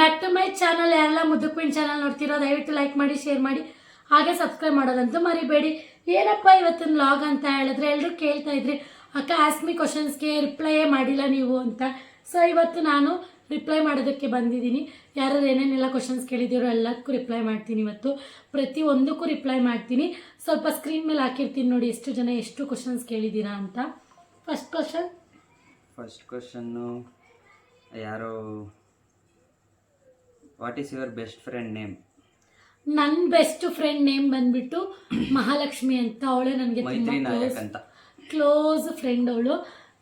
Back to my channel ಯಾರೆಲ್ಲ ಮುದ್ದು queen channel ನೋಡ್ತಿರೋ, ದಯವಿಟ್ಟು ಲೈಕ್ ಮಾಡಿ ಶೇರ್ ಮಾಡಿ, ಹಾಗೆ ಸಬ್ಸ್ಕ್ರೈಬ್ ಮಾಡೋದಂತೂ ಮರಿಬೇಡಿ. ಏನಪ್ಪ ಇವತ್ತಿನ ಲಾಗ್ ಅಂತ ಹೇಳಿದ್ರೆ ಎಲ್ಲರೂ ಕೇಳ್ತಾ ಇದ್ರಿ, ಅಕ್ಕ ಆಸ್ಮಿ ಕ್ವಶನ್ಸ್ಗೆ ರಿಪ್ಲೈಯೇ ಮಾಡಿಲ್ಲ ನೀವು ಅಂತ. ಸೊ ಇವತ್ತು ನಾನು ರಿಪ್ಲೈ ಮಾಡೋದಕ್ಕೆ ಬಂದಿದ್ದೀನಿ. ಯಾರು ಏನೇನೆಲ್ಲ ಕ್ವಶನ್ಸ್ ಕೇಳಿದ್ದೀರೋ ಎಲ್ಲದಕ್ಕೂ ರಿಪ್ಲೈ ಮಾಡ್ತೀನಿ ಇವತ್ತು. ಪ್ರತಿ ಒಂದಕ್ಕೂ ರಿಪ್ಲೈ ಮಾಡ್ತೀನಿ. ಸ್ವಲ್ಪ ಸ್ಕ್ರೀನ್ ಮೇಲೆ ಹಾಕಿರ್ತೀನಿ ನೋಡಿ ಎಷ್ಟು ಜನ ಎಷ್ಟು ಕ್ವಶನ್ಸ್ ಕೇಳಿದ್ದೀರಾ ಅಂತ. ಫಸ್ಟ್ ಕ್ವಶನ್ ಫಸ್ಟ್ ಕ್ವಶನ್ನು ಯಾರೋ what is your best friend name ನನ್ನ ಬೆಸ್ಟ್ ಫ್ರೆಂಡ್ ನೇಮ್ ಬಂದ್ಬಿಟ್ಟು ಮಹಾಲಕ್ಷ್ಮಿ ಅಂತ. ಅವಳೇ ನನಗೆ ಮೈತ್ರಿ ನಾಯಕ್ ಅಂತ. ಕ್ಲೋಸ್ ಫ್ರೆಂಡ್ ಅವಳು.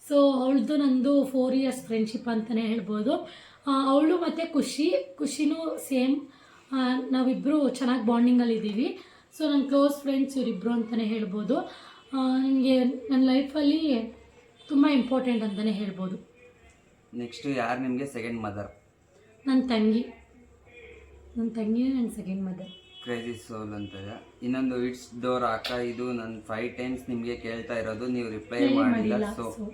ಸೊ ಅವಳದು ನಂದು ಫೋರ್ ಇಯರ್ಸ್ ಫ್ರೆಂಡ್ಶಿಪ್ ಅಂತಲೇ ಹೇಳ್ಬೋದು. ಅವಳು ಮತ್ತು ಖುಷಿ ಖುಷಿನೂ ಸೇಮ್ ನಾವಿಬ್ಬರು ಚೆನ್ನಾಗಿ ಬಾಂಡಿಂಗಲ್ಲಿ ಇದ್ದೀವಿ ಸೊ ನನ್ನ ಕ್ಲೋಸ್ ಫ್ರೆಂಡ್ಸ್ ಇವರಿಬ್ಬರು ಅಂತಲೇ ಹೇಳ್ಬೋದು. ನನಗೆ ನನ್ನ ಲೈಫಲ್ಲಿ ತುಂಬ ಇಂಪಾರ್ಟೆಂಟ್ ಅಂತಲೇ ಹೇಳ್ಬೋದು. ನೆಕ್ಸ್ಟು ಯಾರು ನಿಮಗೆ ಸೆಕೆಂಡ್ ಮದರ್ ನನ್ನ ತಂಗಿ. ನನ್ನ ತಂಗಿ ನನ್ನ ಸೆಕೆಂಡ್ ಮದರ್ ಕ್ರೇಜಿ ಸೋಲ್ ಅಂತ ಇನ್ನೊಂದು ಇಟ್ಸ್ ಡೋರ್ ಅಕ್ಕ ಇದು ನಾನು ಫೈವ್ ಟೈಮ್ಸ್ ನಿಮಗೆ ಕೇಳ್ತಾ ಇರೋದು ನೀವು ರಿಪ್ಲೈ ಮಾಡಿಲ್ಲ. ಸೋ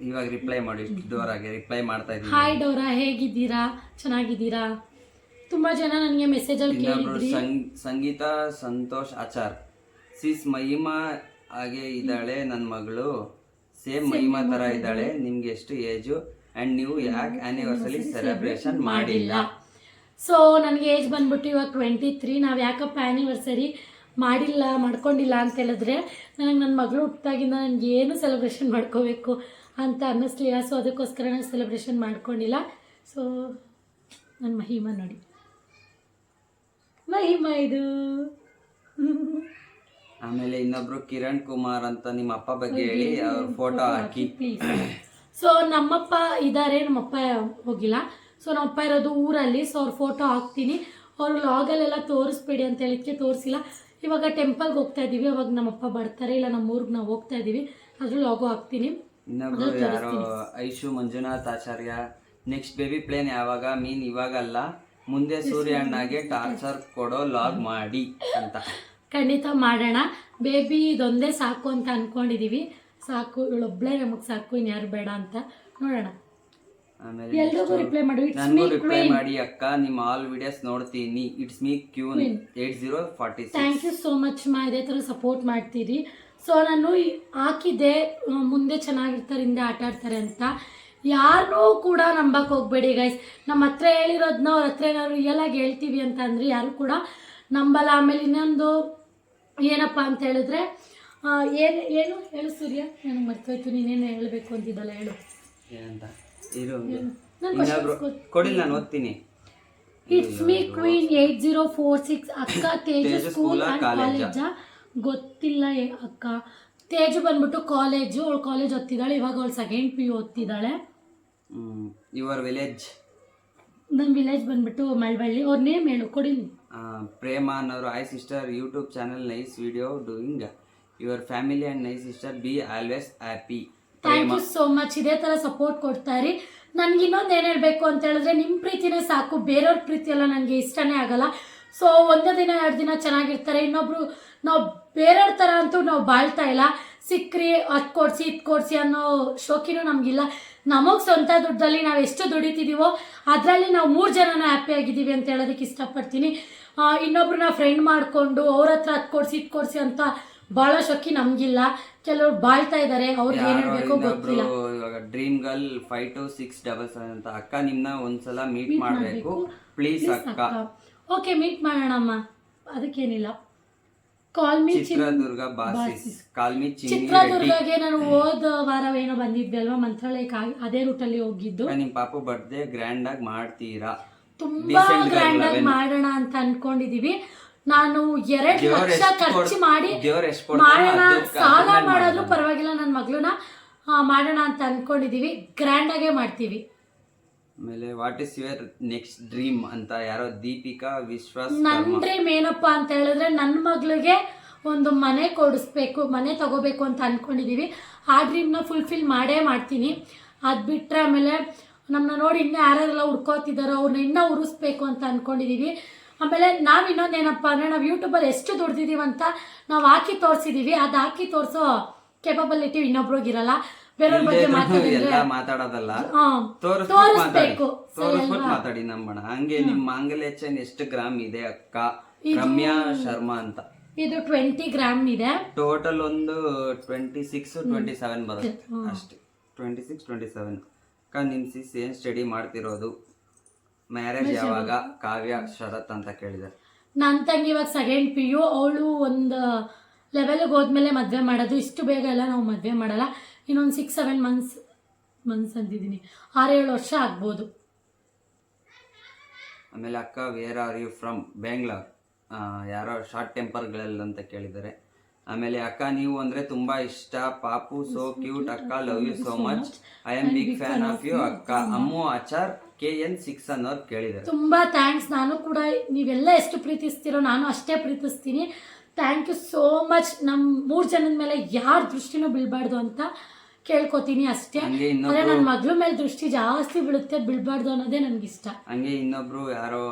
ಇವಾಗ ರಿಪ್ಲೈ ಮಾಡಿ ಇಟ್ಸ್ ಡೋರ್ ಆಗಿ ರಿಪ್ಲೈ ಮಾಡ್ತಾ ಇದ್ದೀನಿ. ಹಾಯ್ ಡೋರಾ ಹೇಗಿದ್ದೀರಾ? ಚೆನ್ನಾಗಿದ್ದೀರಾ? ತುಂಬ ಜನ ನನಗೆ ಮೆಸೇಜ್ ಅಲ್ಲಿ ಕೇಳಿದ್ರಿ. ಸಂಗ್- ಸಂಗೀತ ಸಂತೋಷ್ ಆಚಾರ್. ಸಿಸ್ ಮಹಿಮಾ ಹಾಗೆ ಇದ್ದಾಳೆ ನನ್ನ ಮಗಳು. ಸೇಮ್ ಮಹಿಮಾ ತರ ಇದ್ದಾಳೆ. ನಿಮ್ಗೆ ಎಷ್ಟು ಏಜು ಅಂಡ್ ನೀವು ಯಾಕೆ ಆನಿವರ್ಸರಿ ಸೆಲೆಬ್ರೇಷನ್ ಮಾಡಿಲ್ಲ. ಸೊ ನನಗೆ ಏಜ್ ಬಂದ್ಬಿಟ್ಟು ಇವಾಗ ಟ್ವೆಂಟಿ ತ್ರೀ ನಾವು ಯಾಕಪ್ಪ ಆ್ಯನಿವರ್ಸರಿ ಮಾಡಿಲ್ಲ ಮಾಡ್ಕೊಂಡಿಲ್ಲ ಅಂತ ಹೇಳಿದ್ರೆ ನನಗೆ ನನ್ನ ಮಗಳು ಹುಟ್ಟಿದಾಗಿಂದ ನನಗೆ ಏನು ಸೆಲೆಬ್ರೇಷನ್ ಮಾಡ್ಕೋಬೇಕು ಅಂತ ಅನ್ನಿಸ್ಲಿಲ್ಲ. ಸೊ ಅದಕ್ಕೋಸ್ಕರ ನಾನು ಸೆಲೆಬ್ರೇಷನ್ ಮಾಡ್ಕೊಂಡಿಲ್ಲ. ಸೊ ನನ್ನ ಮಹಿಮಾ ನೋಡಿ. ಮಹಿಮ ಇದು. ಆಮೇಲೆ ಇನ್ನೊಬ್ರು ಕಿರಣ್ ಕುಮಾರ್ ಅಂತ ನಿಮ್ಮ ಅಪ್ಪ ಬಗ್ಗೆ ಹೇಳಿ ಅವ್ರ ಫೋಟೋ ಹಾಕಿ. ಸೊ ನಮ್ಮಪ್ಪ ಇದ್ದಾರೆ ನಮ್ಮಪ್ಪ ಹೋಗಿಲ್ಲ. ಸೊ ನಮ್ಮಪ್ಪ ಇರೋದು ಊರಲ್ಲಿ ಸೊ ಅವ್ರ ಫೋಟೋ ಹಾಕ್ತೀನಿ. ಅವ್ರು ಲಾಗಲ್ಲೆಲ್ಲ ತೋರಿಸ್ಬೇಡಿ ಅಂತ ಹೇಳಿದಕ್ಕೆ ತೋರಿಸಿಲ್ಲ. ಇವಾಗ ಟೆಂಪಲ್ಗೆ ಹೋಗ್ತಾ ಇದ್ದೀವಿ ಅವಾಗ ನಮ್ಮಪ್ಪ ಬರ್ತಾರೆ. ಇಲ್ಲ ನಮ್ಮ ಊರಿಗೆ ನಾವು ಹೋಗ್ತಾ ಇದ್ದೀವಿ ಅದ್ರ ಲಾಗು ಹಾಕ್ತೀನಿ. ಇನ್ನೊಬ್ರು ಯಾರೋ Aishu Manjunath Acharya. Next baby plan ಯಾವಾಗ? ಮೀನ್ ಇವಾಗಲ್ಲ. ಮುಂದೆ ಸೂರ್ಯ ಅಣ್ಣಗೆ ಟಾರ್ಚರ್ ಕೊಡೋ ಲಾಗ್ ಮಾಡಿ ಅಂತ. ಖಂಡಿತ ಮಾಡೋಣ. ಬೇಬಿ ಇದೊಂದೇ ಸಾಕು ಅಂತ ಅನ್ಕೊಂಡಿದೀವಿ. ಸಾಕು ಇವಳೊಬ್ಳೆ ನಮಗೆ ಸಾಕು ಇನ್ಯಾರು ಬೇಡ ಅಂತ. ನೋಡೋಣ. ಆಮೇಲೆ ಎಲ್ರಿಗೂ ರಿಪ್ಲೈ ಮಾಡು. ಇಟ್ಸ್ ನನಗೂ ಮೀ ರಿಪ್ಲೈ ಮಾಡಿ ಅಕ್ಕ ನಿಮ್ಮ ಆಲ್ ವಿಡಿಯೋಸ್ ನೋಡ್ತೀನಿ. It's me queen eight zero forty thank you so much ಮಾ ಇದೇ ಥರ ಸಪೋರ್ಟ್ ಮಾಡ್ತೀರಿ. ಸೊ ನಾನು ಹಾಕಿದೆ ಹಾಕಿದ್ದೆ ಆ, ಮುಂದೆ ಚೆನ್ನಾಗಿರ್ತಾರೆ ಹಿಂದೆ ಆಟ ಆಡ್ತಾರೆ ಅಂತ. ಯಾರನ್ನೂ ಕೂಡ ನಂಬಕ್ಕೆ ಹೋಗ್ಬೇಡಿ ಗೈಸ್ ನಮ್ಮ ಹತ್ರ ಹೇಳಿರೋದನ್ನ ಅವ್ರ ಹತ್ರ ಏನಾದ್ರು ರಿಯಲಾಗಿ ಹೇಳ್ತೀವಿ ಅಂತ ಅಂದ್ರೆ ಯಾರು ಕೂಡ ನಂಬಲ್ಲ. ಆಮೇಲೆ ಇನ್ನೊಂದು ಏನಪ್ಪ ಅಂತ ಹೇಳಿದ್ರೆ ಆ, ಏನು ಏನು? ಹೇಳು ಸೂರ್ಯ. ನನಗೆ ಮರ್ತೋಯ್ತು. ನೀನೇನು ಹೇಳಬೇಕು ಅಂತಿದ್ದಲ್ಲ ಹೇಳು. ಏನಂತ? ಇನ್ನೊಬ್ರು ಕೊಡಿ ನಾನು ಓದ್ತೀನಿ. It's me queen eight zero four six ಅಕ್ಕ ತೇಜು ಸ್ಕೂಲ್ ಕಾಲೇಜಾ? ಗೊತ್ತಿಲ್ಲ ಅಕ್ಕ. ತೇಜು ಬಂದ್ಬಿಟ್ಟು ಕಾಲೇಜು ಅವಳು ಕಾಲೇಜ್ ಓದ್ತಿದ್ದಾಳೆ ಇವಾಗ ಅವಳು ಸೆಕೆಂಡ್ ಪಿ ಯು ಓದ್ತಿದ್ದಾಳೆ ಯುವರ್ ವಿಲೇಜ್ ನಮ್ಮ ವಿಲೇಜ್ ಬಂದ್ಬಿಟ್ಟು ಮಳವಳ್ಳಿ ಅವ್ರ ನೇಮ್ ಹೇಳು ಕೊಡಿ. ಪ್ರೇಮ ಅನ್ನೋರು hi sister YouTube channel nice video doing your family and nice sister be always happy thank you so much ಇದೇ ಥರ ಸಪೋರ್ಟ್ ಕೊಡ್ತಾ ಇರಿ. ನನಗೆ ಇನ್ನೊಂದು ಏನು ಹೇಳಬೇಕು ಅಂತ ಹೇಳಿದ್ರೆ ನಿಮ್ಮ ಪ್ರೀತಿನೇ ಸಾಕು. ಬೇರೆಯವ್ರ ಪ್ರೀತಿ ಎಲ್ಲ ನನಗೆ ಇಷ್ಟನೇ ಆಗಲ್ಲ. ಸೊ ಒಂದೇ ದಿನ, ಎರಡು ದಿನ ಚೆನ್ನಾಗಿರ್ತಾರೆ. ಇನ್ನೊಬ್ರು ನಾವು ಬೇರೆಯವ್ರ ಥರ ಅಂತೂ ನಾವು ಬಾಳ್ತಾ ಇಲ್ಲ. ಸಿಕ್ಕ್ರಿ ಅದು ಕೊಡಿಸಿ, ಇದು ಕೊಡಿಸಿ ಅನ್ನೋ ಶೋಕಿನೂ ನಮಗಿಲ್ಲ. ನಮಗೆ ಸ್ವಂತ ದುಡ್ಡಲ್ಲಿ ನಾವು ಎಷ್ಟು ದುಡಿತಿದ್ದೀವೋ ಅದರಲ್ಲಿ ನಾವು ಮೂರು ಜನನ ಹ್ಯಾಪಿ ಆಗಿದ್ದೀವಿ ಅಂತ ಹೇಳೋದಕ್ಕೆ ಇಷ್ಟಪಡ್ತೀನಿ. ಇನ್ನೊಬ್ರನ್ನ ಫ್ರೆಂಡ್ ಮಾಡಿಕೊಂಡು ಅವ್ರ ಹತ್ರ ಅದು ಕೊಡಿಸಿ, ಇದು ಕೊಡಿಸಿ ಅಂತ ಭಾಳ ಶಕ್ತಿ ನಮ್ಗಿಲ್ಲ. ಕೆಲವ್ರು ಬಾಳ್ತಾ ಇದ್ದಾರೆ ಅವ್ರಿಗೆ ಏನ್ ಹೇಳ್ಬೇಕು ಗೊತ್ತಿಲ್ಲ. ಇವಾಗ dream girl five two six double seven ಅಂತ ಅಕ್ಕ ನಿಮ್ನ ಒಂದ್ಸಲ ಮೀಟ್ ಮಾಡಬೇಕು. ಪ್ಲೀಸ್ ಅಕ್ಕ. ಓಕೆ ಮೀಟ್ ಮಾಡೋಣಮ್ಮ. ಅದಕ್ಕೇನಿಲ್ಲ. Call me Chitradurga ಬಾಸಿಸ್. ಕಾಲ್ಮಿ ಚಿತ್ರದುರ್ಗಗೆ ನಾನು ಹೋದ ವಾರ ಏನೋ ಬಂದಿದ್ದೆ ಅಲ್ವಾ ಮಂತ್ರಾಲಯಕ್ಕೆ ಅದೇ ರೂಟ್ ಅಲ್ಲಿ ಹೋಗಿದ್ದು. ನಿಮ್ ಪಾಪು ಬರ್ತ್ಡೇ ಗ್ರ್ಯಾಂಡ್ ಆಗಿ ಮಾಡ್ತೀರಾ? ತುಂಬಾ ಗ್ರ್ಯಾಂಡ್ ಆಗಿ. ಮಾಡೋಣ ಅಂತ ಅನ್ಕೊಂಡಿದೀವಿ. ನಾನು ಎರಡು ದೇವ್ರ್ ಲಕ್ಷ ಎಷ್ಟ್ ಖರ್ಚು ಮಾಡಿ ದೇವ್ರ್ ಎಷ್ಟ್ ಕೊಡ್ತಾನೋ ಮಾಡೋಣ ಅದಕ್ಕೆ ಸಾಲ ಮಾಡೋಣ. ಪರವಾಗಿಲ್ಲ ನನ್ನ ಮಗಳನ್ನ. ಮಾಡೋಣ ಅಂತ ಅನ್ಕೊಂಡಿದೀವಿ. ಗ್ರ್ಯಾಂಡ್ ಆಗೇ ಮಾಡ್ತೀವಿ. ಆಮೇಲೆ what is your next dream ಅಂತ ಯಾರೋ ದೀಪಿಕಾ ವಿಶ್ವಾಸ್ ನನ್ನ ಕರ್ಮ ಡ್ರೀಮ್ ಏನಪ್ಪ ಅಂತ ಹೇಳಿದ್ರೆ ನನ್ನ ಮಗಳಿಗೆ ಒಂದು ಮನೆ ಕೊಡಿಸ್ಬೇಕು ಮನೆ ತಗೋಬೇಕು ಅಂತ ಅನ್ಕೊಂಡಿದೀವಿ. ಆ ಡ್ರೀಮ್ನ ಫುಲ್ಫಿಲ್ ಮಾಡೇ ಮಾಡ್ತೀನಿ. ಅದು ಬಿಟ್ಟರೆ ಆಮೇಲೆ ನಮ್ಮನ್ನ ನೋಡಿ ಇನ್ನೂ ಯಾರ್ಯಾರೆಲ್ಲ ಹುಡ್ಕೋತಿದ್ದಾರೋ ಅವ್ರನ್ನ ಇನ್ನೂ ಉರಿಸ್ಬೇಕು ಅಂತ ಅಂದ್ಕೊಂಡಿದ್ದೀವಿ ಆಮೇಲೆ ನಾವು ಇನ್ನೊಂದೇನಪ್ಪ ಅಂದರೆ ನಾವು ಯೂಟ್ಯೂಬಲ್ಲಿ ಎಷ್ಟು ದುಡ್ದಿದ್ದೀವಿ ಅಂತ ನಾವು ಹಾಕಿ ತೋರಿಸಿದ್ದೀವಿ ಅದು ಹಾಕಿ ತೋರಿಸೋ ಕೆಪಬಿಲಿಟಿ ಇನ್ನೊಬ್ರಿಗಿರಲ್ಲ ಬೇರೆಯವ್ರ ಬಗ್ಗೆ ಮಾತಾಡಿದ್ರೆ ಮಾತಾಡೋದಲ್ಲ. ಮಾತಾಡಿ. ತೋರಿಸ್ಬೇಕು ತೋರಿಸ್ಬಿಟ್ಟು ಮಾತಾಡಿ ನಂಬಣ ಹಂಗೆ ನಿಮ್ಮ ಮಾಂಗಲ್ಯ ಚೈನ್ ಎಷ್ಟು ಗ್ರಾಮ್ ಇದೆ ಅಕ್ಕ? ರಮ್ಯಾ ಶರ್ಮಾ ಅಂತ. ಇದು ಟ್ವೆಂಟಿ ಗ್ರಾಮ್ ಇದೆ. ಟೋಟಲ್ ಒಂದು ಟ್ವೆಂಟಿ ಸಿಕ್ಸ್ ಟ್ವೆಂಟಿ ಸೆವೆನ್ ಬರುತ್ತೆ ಅಷ್ಟೇ. ಟ್ವೆಂಟಿ ಸಿಕ್ಸ್ ಟ್ವೆಂಟಿ ಸೆವೆನ್ ಅಕ್ಕ ನಿಮ್ ಸಿಸ್ ಏನ್ ಸ್ಟಡಿ ಮಾಡ್ತಿರೋದು. ಮ್ಯಾರೇಜ್ ಯಾವಾಗ ಕಾವ್ಯ ಶರತ್ ಅಂತ ಕೇಳಿದ್ದಾರೆ ನನ್ನ ತಂಗಿ ಇವಾಗ ಸೆಕೆಂಡ್ ಪಿ ಯು ಅವಳು ಒಂದು ಲೆವೆಲ್ಗೆ ಹೋದ್ಮೇಲೆ ಮದುವೆ ಮಾಡೋದು. ಇಷ್ಟು ಬೇಗ ಎಲ್ಲ ನಾವು ಮದುವೆ ಮಾಡಲ್ಲ. ಇನ್ನೊಂದು ಸಿಕ್ಸ್ ಸೆವೆನ್ ಮಂತ್ಸ್ ಮಂತ್ಸ್ ಅಂದಿದ್ದೀನಿ. ಆರೇಳು ವರ್ಷ ಆಗ್ಬೋದು. ಆಮೇಲೆ ಅಕ್ಕ where are you from Bangalore ಯಾರೋ ಶಾರ್ಟ್ ಟೆಂಪರ್ಗಳಲ್ಲ ಅಂತ ಕೇಳಿದ್ದಾರೆ. ಆಮೇಲೆ ಅಕ್ಕ ನೀವು ಅಂದ್ರೆ ತುಂಬಾ ಇಷ್ಟ. ಪಾಪು ಸೋ ಕ್ಯೂಟ್ ಅಕ್ಕ love you so much I am big fan of you ಅಕ್ಕ. Ammu Achar K N six ಅನ್ನೋರು ಕೇಳಿದ್ದಾರೆ. ತುಂಬಾ ಥ್ಯಾಂಕ್ಸ್ ನಾನು ಕೂಡ ನೀವೆಲ್ಲ ಎಷ್ಟು ಪ್ರೀತಿಸ್ತೀರೋ ನಾನು ಅಷ್ಟೇ ಪ್ರೀತಿಸ್ತೀನಿ. ಥ್ಯಾಂಕ್ ಯು ಸೋ ಮಚ್ ನಮ್ಮ ಮೂರು ಜನದ ಮೇಲೆ ಯಾರ ದೃಷ್ಟಿನೂ ಬೀಳ್ಬಾರ್ದು ಅಂತ ಕೇಳ್ಕೊತೀನಿ ಅಷ್ಟೇ. ಹಂಗೆ ಆದರೆ ಇನ್ನೊಬ್ರು ನನ್ನ ಮಗಳ ಮೇಲೆ ದೃಷ್ಟಿ ಜಾಸ್ತಿ ಬೀಳುತ್ತೆ. ಬೀಳ್ಬಾರ್ದು ಅನ್ನೋದೇ ಇಷ್ಟ ಹಂಗೆ ಇನ್ನೊಬ್ರು ಯಾರೋ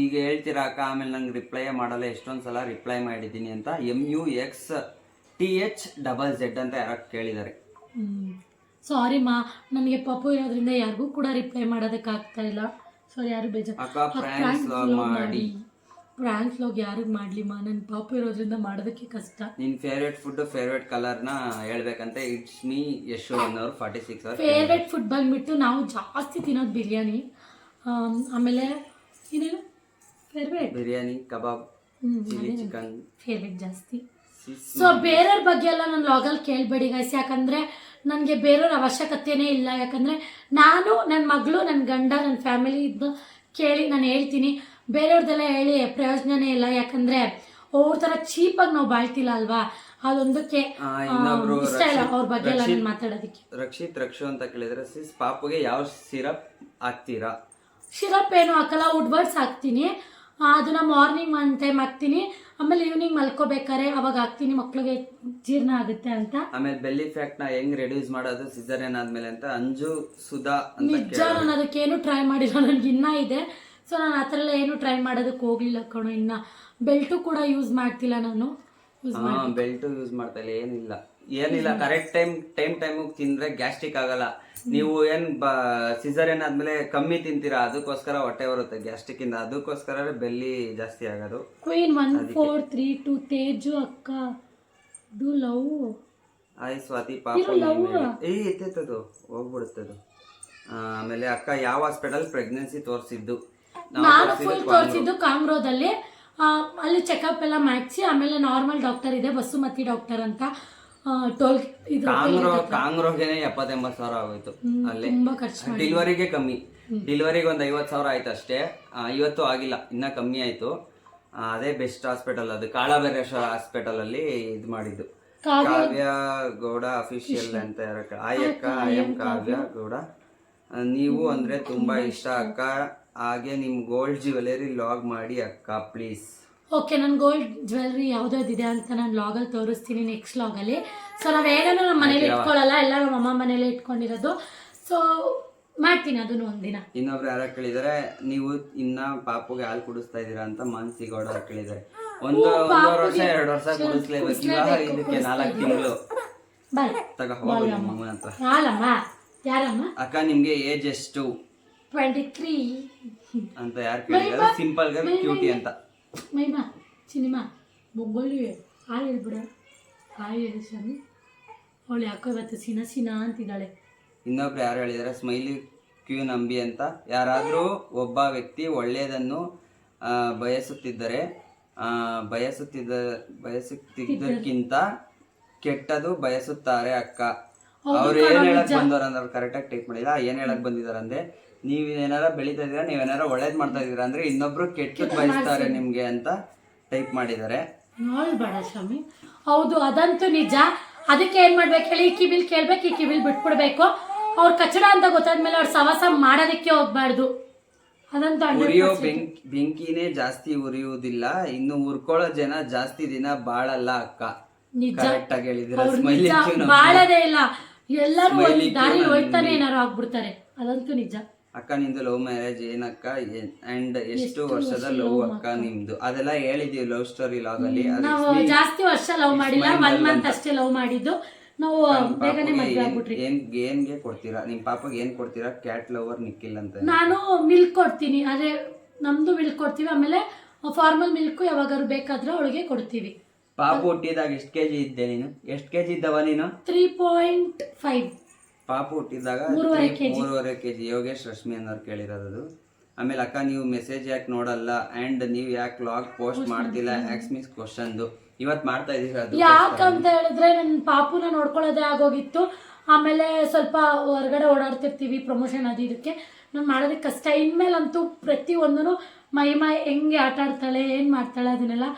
ಈಗ ಹೇಳ್ತೀರಾ ಅಕ್ಕ ಆಮೇಲೆ ನಂಗೆ ರಿಪ್ಲೈ ಮಾಡಲ್ಲ ಎಷ್ಟೊಂದ್ ಸಲ ರಿಪ್ಲೈ ಮಾಡಿದ್ದೀನಿ ಅಂತ. M U X T H double Z ಅಂತ ಯಾರೋ ಕೇಳಿದ್ದಾರೆ. ಸಾರಿ ಮಾ ನನಗೆ ಪಪ್ಪು ಇರೋದ್ರಿಂದ ಯಾರಿಗೂ ಕೂಡ ರಿಪ್ಲೈ ಮಾಡೋದಕ್ಕಾಗ್ತಾ ಇಲ್ಲ. ಸಾರಿ ಯಾರು ಬೇಜಾರು ಮಾಡಿ. ಪ್ರಾಂಕ್ ಲಾಗ್ ಯಾರಿಗೆ ಮಾಡ್ಲಿ ಮಾ? ನನ್ನ ಪಾಪು ಇರೋದ್ರಿಂದ ಮಾಡೋದಕ್ಕೆ ಕಷ್ಟ. ನಿನ್ ಫೇವ್ರೆಟ್ ಫುಡ್ ಫೇವ್ರೆಟ್ ಕಲರ್ನ ಹೇಳ್ಬೇಕಂತ. ಇಟ್ಸ್ ಮೀ ಯಶೋ ಅನ್ನೋರು ಫಾರ್ಟಿ ಸಿಕ್ಸ್ ಅವರ್. ಫೇವ್ರೆಟ್ ಫುಡ್ ಬಂದ್ಬಿಟ್ಟು ನಾವು ಜಾಸ್ತಿ ತಿನ್ನೋದು ಬಿರಿಯಾನಿ. ಆಮ್, ಆಮೇಲೆ ಏನೇನು favourite biryani kebab chilli chicken. Favourite ಜಾಸ್ತಿ. ಸೊ ಬೇರೆಯವ್ರ ಬಗ್ಗೆ ಎಲ್ಲ ನಾನು ಲಾಗಲ್ಲಿ ಕೇಳಬೇಡಿ ಗೈಸ್ ಯಾಕಂದರೆ ನನಗೆ ಬೇರೆಯವ್ರ ಅವಶ್ಯಕತೆನೇ ಇಲ್ಲ. ಯಾಕಂದರೆ ನಾನು ನನ್ನ ಮಗಳು ನನ್ನ ಗಂಡ ನನ್ನ ಫ್ಯಾಮಿಲಿ ಇದ್ದು ಕೇಳಿ ನಾನು ಹೇಳ್ತೀನಿ. ಬೇರೆಯವ್ರದ್ದೆಲ್ಲ ಹೇಳಿ ಪ್ರಯೋಜನನೇ ಇಲ್ಲ. ಯಾಕಂದರೆ ಅವ್ರ ಥರ ಚೀಪಾಗಿ ನಾವು ಬಾಳ್ತಿಲ್ಲ ಅಲ್ವಾ? ಅದೊಂದಕ್ಕೆ ಇಷ್ಟ ಇಲ್ಲ ಅವ್ರ ಬಗ್ಗೆ ಎಲ್ಲ ನಾನು ಮಾತಾಡೋದಕ್ಕೆ. ರಕ್ಷಿತ್ ರಕ್ಷು ಅಂತ ಕೇಳಿದ್ರೆ ಸಿಸ್ ಪಾಪುಗೆ ಯಾವ ಸಿರಪ್ ಹಾಕ್ತೀರಾ? ಸಿರಪ್ ಏನು ಹಾಕಲ್ಲ ವುಡ್ವರ್ಡ್ಸ್ ಹಾಕ್ತೀನಿ. ಆ, ಅದನ್ನ ಮಾರ್ನಿಂಗ್ ಒನ್ ಟೈಮ್ ಹಾಕ್ತೀನಿ ಆಮೇಲೆ ಈವ್ನಿಂಗ್ ಮಲ್ಕೋಬೇಕಾರೆ ಅವಾಗ ಹಾಕ್ತೀನಿ ಮಕ್ಳಿಗೆ ಜೀರ್ಣ ಆಗುತ್ತೆ ಅಂತ. ಆಮೇಲೆ ಬೆಲ್ಲಿ ಫ್ಯಾಕ್ಟ್ನ ಹೆಂಗ್ ರೆಡ್ಯೂಸ್ ಮಾಡೋದು ಸಿಸರೇನ್ ಆದ್ಮೇಲೆ ಅಂತ ಅಂಜು ಸುಧಾ ನಿಜ ನಾನು ಅದಕ್ಕೇನು ಟ್ರೈ ಮಾಡಿಲ್ಲ ನನಗೆ ಇನ್ನ ಇದೆ. ಸೊ ನಾನು ಆ ಥರ ಎಲ್ಲ ಏನು ಟ್ರೈ ಮಾಡೋದಕ್ಕೆ ಹೋಗ್ಲಿಲ್ಲ ಕಣೋ ಇನ್ನ. ಬೆಲ್ಟು ಕೂಡ ಯೂಸ್ ಮಾಡ್ತಿಲ್ಲ ನಾನು. ಬೆಲ್ಟ್ ಯೂಸ್ ಮಾಡ್ತಾ ಇಲ್ಲ ಏನಿಲ್ಲ. ಏನಿಲ್ಲ ಕರೆಕ್ಟ್ ಟೈಮ್ ಟೈಮ್ ಟೈಮ್ ತಿಂದ್ರೆ ಗ್ಯಾಸ್ಟ್ರಿಕ್ ಆಗಲ್ಲ. ನೀವು ಏನ್ ಸಿಸರ್ ಏನಾದ್ಮೇಲೆ ಕಮ್ಮಿ ತಿಂತೀರಾ ಅದಕ್ಕೋಸ್ಕರ ಹೊಟ್ಟೆ ಬರುತ್ತೆ ಗ್ಯಾಸ್ಟ್ರಿಕ್ ಇಂದ. ಅದಕ್ಕೋಸ್ಕರ ಬೆಲ್ಲಿ ಜಾಸ್ತಿ ಆಗೋದು. Queen one four three two Teju ಅಕ್ಕ. Do love. ಆಯ್ ಸ್ವಾತಿ ಪಾಪ ಏ ಎತ್ತದು ಹೋಗ್ಬಿಡುತ್ತದು ಅದು. ಆಮೇಲೆ ಅಕ್ಕ ಯಾವ ಹಾಸ್ಪಿಟಲ್ ಪ್ರೆಗ್ನೆನ್ಸಿ ತೋರಿಸಿದ್ದು? ನಾನು ಫುಲ್ ತೋರಿಸಿದ್ದು ಕಾಮ್ರೋದಲ್ಲಿ. ಅಲ್ಲಿ ಚೆಕಪ್ ಎಲ್ಲ ಮಾಡಿಸಿ ಆಮೇಲೆ ನಾರ್ಮಲ್ ಡಾಕ್ಟರ್ ಇದೆ ಬಸುಮತಿ ಡಾಕ್ಟರ್ ಅಂತ. ಟೋಲ್ ಇದು ಕಾಂಗ್ರೋ ಕಾಂಗ್ರೋಗೆನೆ ಎಪ್ಪತ್ತೆಂಬತ್ತು ಸಾವಿರ ಆಗೋಯ್ತು ಅಲ್ಲಿ. ತುಂಬಾ ಖರ್ಚು ಡೆಲಿವರಿಗೆ ಕಮ್ಮಿ. ಡಿಲಿವರಿಗೆ ಒಂದು ಐವತ್ತು ಸಾವಿರ ಆಯ್ತು ಅಷ್ಟೇ. ಆ, ಇವತ್ತು ಆಗಿಲ್ಲ ಇನ್ನ ಕಮ್ಮಿ ಆಯ್ತು. ಅದೇ ಬೆಸ್ಟ್ ಹಾಸ್ಪಿಟಲ್ ಅದು ಕಾಳಬೇರೇಶ್ವರ ಹಾಸ್ಪಿಟಲ್ ಅಲ್ಲಿ ಇದು ಮಾಡಿದ್ದು. ಕಾವ್ಯ? ಗೌಡ ಅಫಿಷಿಯಲ್ ಅಂತ ಯಾರೋ ಕ- ಆಯ್ ಕಾವ್ಯ ಗೌಡ. ಆ, ನೀವು ಅಂದ್ರೆ ತುಂಬಾ ಇಷ್ಟ ಅಕ್ಕ. ಹಾಗೆ ನಿಮ್ ಗೋಲ್ಡ್ ಜ್ಯುವೆಲರಿ ಲಾಗ್ ಮಾಡಿ ಅಕ್ಕ ಪ್ಲೀಸ್ ಓಕೆ ನನ್ನ ಗೋಲ್ಡ್ ಜ್ಯುವೆಲ್ರಿ ಯಾವ್ದಾವ್ದಿದೆ ಅಂತ ನಾನು ಲಾಗಲ್ಲಿ ತೋರಿಸ್ತೀನಿ ನೆಕ್ಸ್ಟ್ ಲಾಗಲ್ಲಿ ಸೊ ನಾವೇನೂ ನಮ್ಮ ಮನೇಲಿ ಇಟ್ಕೊಳ್ಳಲ್ಲ ಎಲ್ಲ ನಮ್ಮ ಅಮ್ಮ ಮನೇಲಿ ಇಟ್ಕೊಂಡಿರೋದು. ಸೊ ಮಾಡ್ತೀನಿ ಅದನ್ನು ಒಂದಿನ. ಇನ್ನೊಬ್ರು ಯಾರ ಕೇಳಿದಾರೆ ನೀವು ಇನ್ನ ಪಾಪುಗೆ ಹಾಲು ಕುಡಿಸ್ತಾ ಇದೀರಾ ಅಂತ ಮಾನಸಿ ಗೌಡ ಅವ್ರು ಕೇಳಿದಾರೆ. ಒಂದು ಒಂದೂವರೆ ವರ್ಷ ಎರಡು ವರ್ಷ ಕುಡಿಸ್ಲೇಬೇಕು. ಇವಾಗ ಇದಕ್ಕೆ ನಾಲ್ಕು ತಿಂಗಳು. ಬಾಯ್ ತಗ ಹೋಗಿ ಅಂತ ಯಾರಮ್ಮ ಯಾರಮ್ಮ? ಅಕ್ಕ ನಿಮ್ಗೆ ಏಜ್ ಎಷ್ಟು? ಟ್ವೆಂಟಿ ತ್ರೀ ಅಂತ ಯಾರು ಕೇಳಿದಾರೆ. ಸಿಂಪಲ್ಗೆ ಕ್ಯೂಟಿ ಅಂತ. ಮೈಮಾ ಸಿನಿಮಾ ಬೊಗ್ಗೊಳ್ಳಿ ಹಾಲು ಹೇಳ್ಬಿಡ. ಹಾಲು ಹೇಳಿ ಸ್ವಾಮಿ. ಅವಳು ಯಾಕೋ ಇವತ್ತು ಸಿನ ಸಿನ ಅಂತಿದ್ದಾಳೆ. ಇನ್ನೊಬ್ರು ಯಾರು ಹೇಳಿದಾರೆ ಸ್ಮೈಲಿ ಕ್ಯೂ ನಂಬಿ ಅಂತ. ಯಾರಾದರೂ ಒಬ್ಬ ವ್ಯಕ್ತಿ ಒಳ್ಳೆಯದನ್ನು ಆ, ಬಯಸುತ್ತಿದ್ದರೆ ಆ, ಬಯಸುತ್ತಿದ್ದ ಬಯಸುತ್ತಿದ್ದಕ್ಕಿಂತ ಕೆಟ್ಟದು ಬಯಸುತ್ತಾರೆ ಅಕ್ಕ. ಅವ್ರು ಏನ್ ಹೇಳಕ್ ಬಂದವ್ರ ಅಂದ್ರೆ ಕರೆಕ್ಟಾಗಿ ಟೈಪ್ ಮಾಡಿಲ್ಲ. ಏನ್ ಹೇಳಕ್ ಬಂದಿದಾರ ಅಂದ್ರೆ ನೀವ್ ಏನಾರ ಬೆಳಿತಾ ಇದೀರಾ ನೀವೇನಾರ ಒಳ್ಳೇದ್ ಮಾಡ್ತಾ ಇದೀರಾ ಅಂದ್ರೆ ಇನ್ನೊಬ್ರು ಕೆಟ್ಟ ಬಯಸ್ತಾರೆ ನಿಮ್ಗೆ ಅಂತ ಟೈಪ್ ಮಾಡಿದ್ದಾರೆ. ನೋಡ್ಬೇಡ ಸ್ವಾಮಿ. ಹೌದು ಅದಂತೂ ನಿಜ. ಅದಕ್ಕೆ ಏನ್ ಮಾಡ್ಬೇಕು ಹೇಳಿ ಈ ಕಿವಿಲ್ ಕೇಳ್ಬೇಕು ಈ ಕಿವಿಲ್ ಬಿಟ್ಬಿಡ್ಬೇಕು. ಅವ್ರ ಕಚಡ ಅಂತ ಗೊತ್ತಾದ್ಮೇಲೆ ಅವ್ರ ಸವಾಸ ಮಾಡೋದಕ್ಕೆ ಹೋಗ್ಬಾರ್ದು. ಅದಂತೂ ಉರಿಯೋ ಬೆಂಕಿ ಬೆಂಕಿನೇ ಜಾಸ್ತಿ ಉರಿಯುವುದಿಲ್ಲ. ಇನ್ನು ಉರ್ಕೊಳ್ಳೋ ಜನ ಜಾಸ್ತಿ ದಿನ ಬಾಳಲ್ಲ ಅಕ್ಕ. ನಿಜ. ಕರೆಕ್ಟ್ ಆಗಿ ಹೇಳಿದಿರ ಅವ್ರು ಸ್ಮೈಲಿ ನಿಜ ಬಾಳದೇ ಇಲ್ಲ. ಎಲ್ಲರೂ ಒಂದು ದಾರಿ ಹೋಯ್ತಾನೆ ಏನಾರು ಆಗ್ಬಿಡ್ತಾರೆ. ಅದಂತೂ ನಿಜ. ಅಕ್ಕ ನಿಂದು ಲವ್ ಮ್ಯಾರೇಜ್ ಏನಕ್ಕ ಅಂಡ್ ಎಷ್ಟು ವರ್ಷದ ಲವ್ ಅಕ್ಕ ನಿಮ್ದು? ಅದೆಲ್ಲ ಹೇಳಿದೀವಿ ಲವ್ ಸ್ಟೋರಿ ಲಾಗ್ ಅಲ್ಲಿ. ನಾವು ಜಾಸ್ತಿ ವರ್ಷ ಲವ್ ಮಾಡಿಲ್ಲ ಒನ್ ಮಂತ್ ಅಷ್ಟೇ ಲವ್ ಮಾಡಿದ್ದು. ನಾವು ಬೇಗನೆ ಮದುವೆ ಆಗ್ಬಿಟ್ರಿ. ಏನ್ ಏನ್ಗೆ ಕೊಡ್ತೀರಾ? ನಿಮ್ ಪಾಪಗೆ ಏನ್ ಕೊಡ್ತೀರಾ? ಕ್ಯಾಟ್ ಲವರ್ ನಿಕ್ಕಿಲ್ಲ ಅಂತ. ನಾನು ಮಿಲ್ಕ್ ಕೊಡ್ತೀನಿ ಅದೇ ನಮ್ದು ಮಿಲ್ಕ್ ಕೊಡ್ತೀವಿ. ಆಮೇಲೆ ಫಾರ್ಮಲ್ ಮಿಲ್ಕ್ ಯಾವಾಗಾದ್ರು ಬೇಕಾದ್ರೆ ಅವಳಿಗೆ ಕೊಡ್ತೀವಿ. ಪಾಪು ಹುಟ್ಟಿದಾಗ ಎಷ್ಟ್ ಕೆಜಿ ಇದ್ದೆ ನೀನು? ಎಷ್ಟು ಕೆಜಿ ಇದ್ದವ ನೀನು? ತ್ರೀ ಪಾಯಿಂಟ್ ಫೈವ್ ಪಾಪು ಹುಟ್ಟಿದಾಗ ಮೂರುವರೆ ಕೆಜಿ. ಮೂರುವರೆ ಕೆಜಿ ಯೋಗೇಶ್ ರಶ್ಮಿ ಅನ್ನೋರು ಕೇಳಿರೋದು ಆಮೇಲೆ ಅಕ್ಕ ನೀವು ಮೆಸೇಜ್ ಯಾಕೆ ನೋಡಲ್ಲ ಅಂಡ್ ನೀವು ಯಾಕೆ ಲಾಗ್ ಪೋಸ್ಟ್ ಮಾಡ್ತಿಲ್ಲ? ಆಕ್ಸ್ ಮಿಸ್ ಕ್ವಶನ್ದು ಇವತ್ ಮಾಡ್ತಾ ಇದೀರ ಅದು? ಯಾಕಂತ ಹೇಳಿದ್ರೆ ನನ್ನ ಪಾಪುನ ನೋಡ್ಕೊಳ್ಳೋದೇ ಆಗೋಗಿತ್ತು. ಆಮೇಲೆ ಸ್ವಲ್ಪ ಹೊರಗಡೆ ಓಡಾಡ್ತಿರ್ತೀವಿ ಪ್ರಮೋಷನ್ ಅದು ಇದಕ್ಕೆ. ನಾನು ಮಾಡೋದಕ್ಕೆ ಕಷ್ಟ ಇನ್ಮೇಲಂತೂ ಪ್ರತಿಯೊಂದೂ ಮೈ ಮೈ ಹೆಂಗೆ ಆಟ ಆಡ್ತಾಳೆ ಏನು ಮಾಡ್ತಾಳೆ ಅದನ್ನೆಲ್ಲ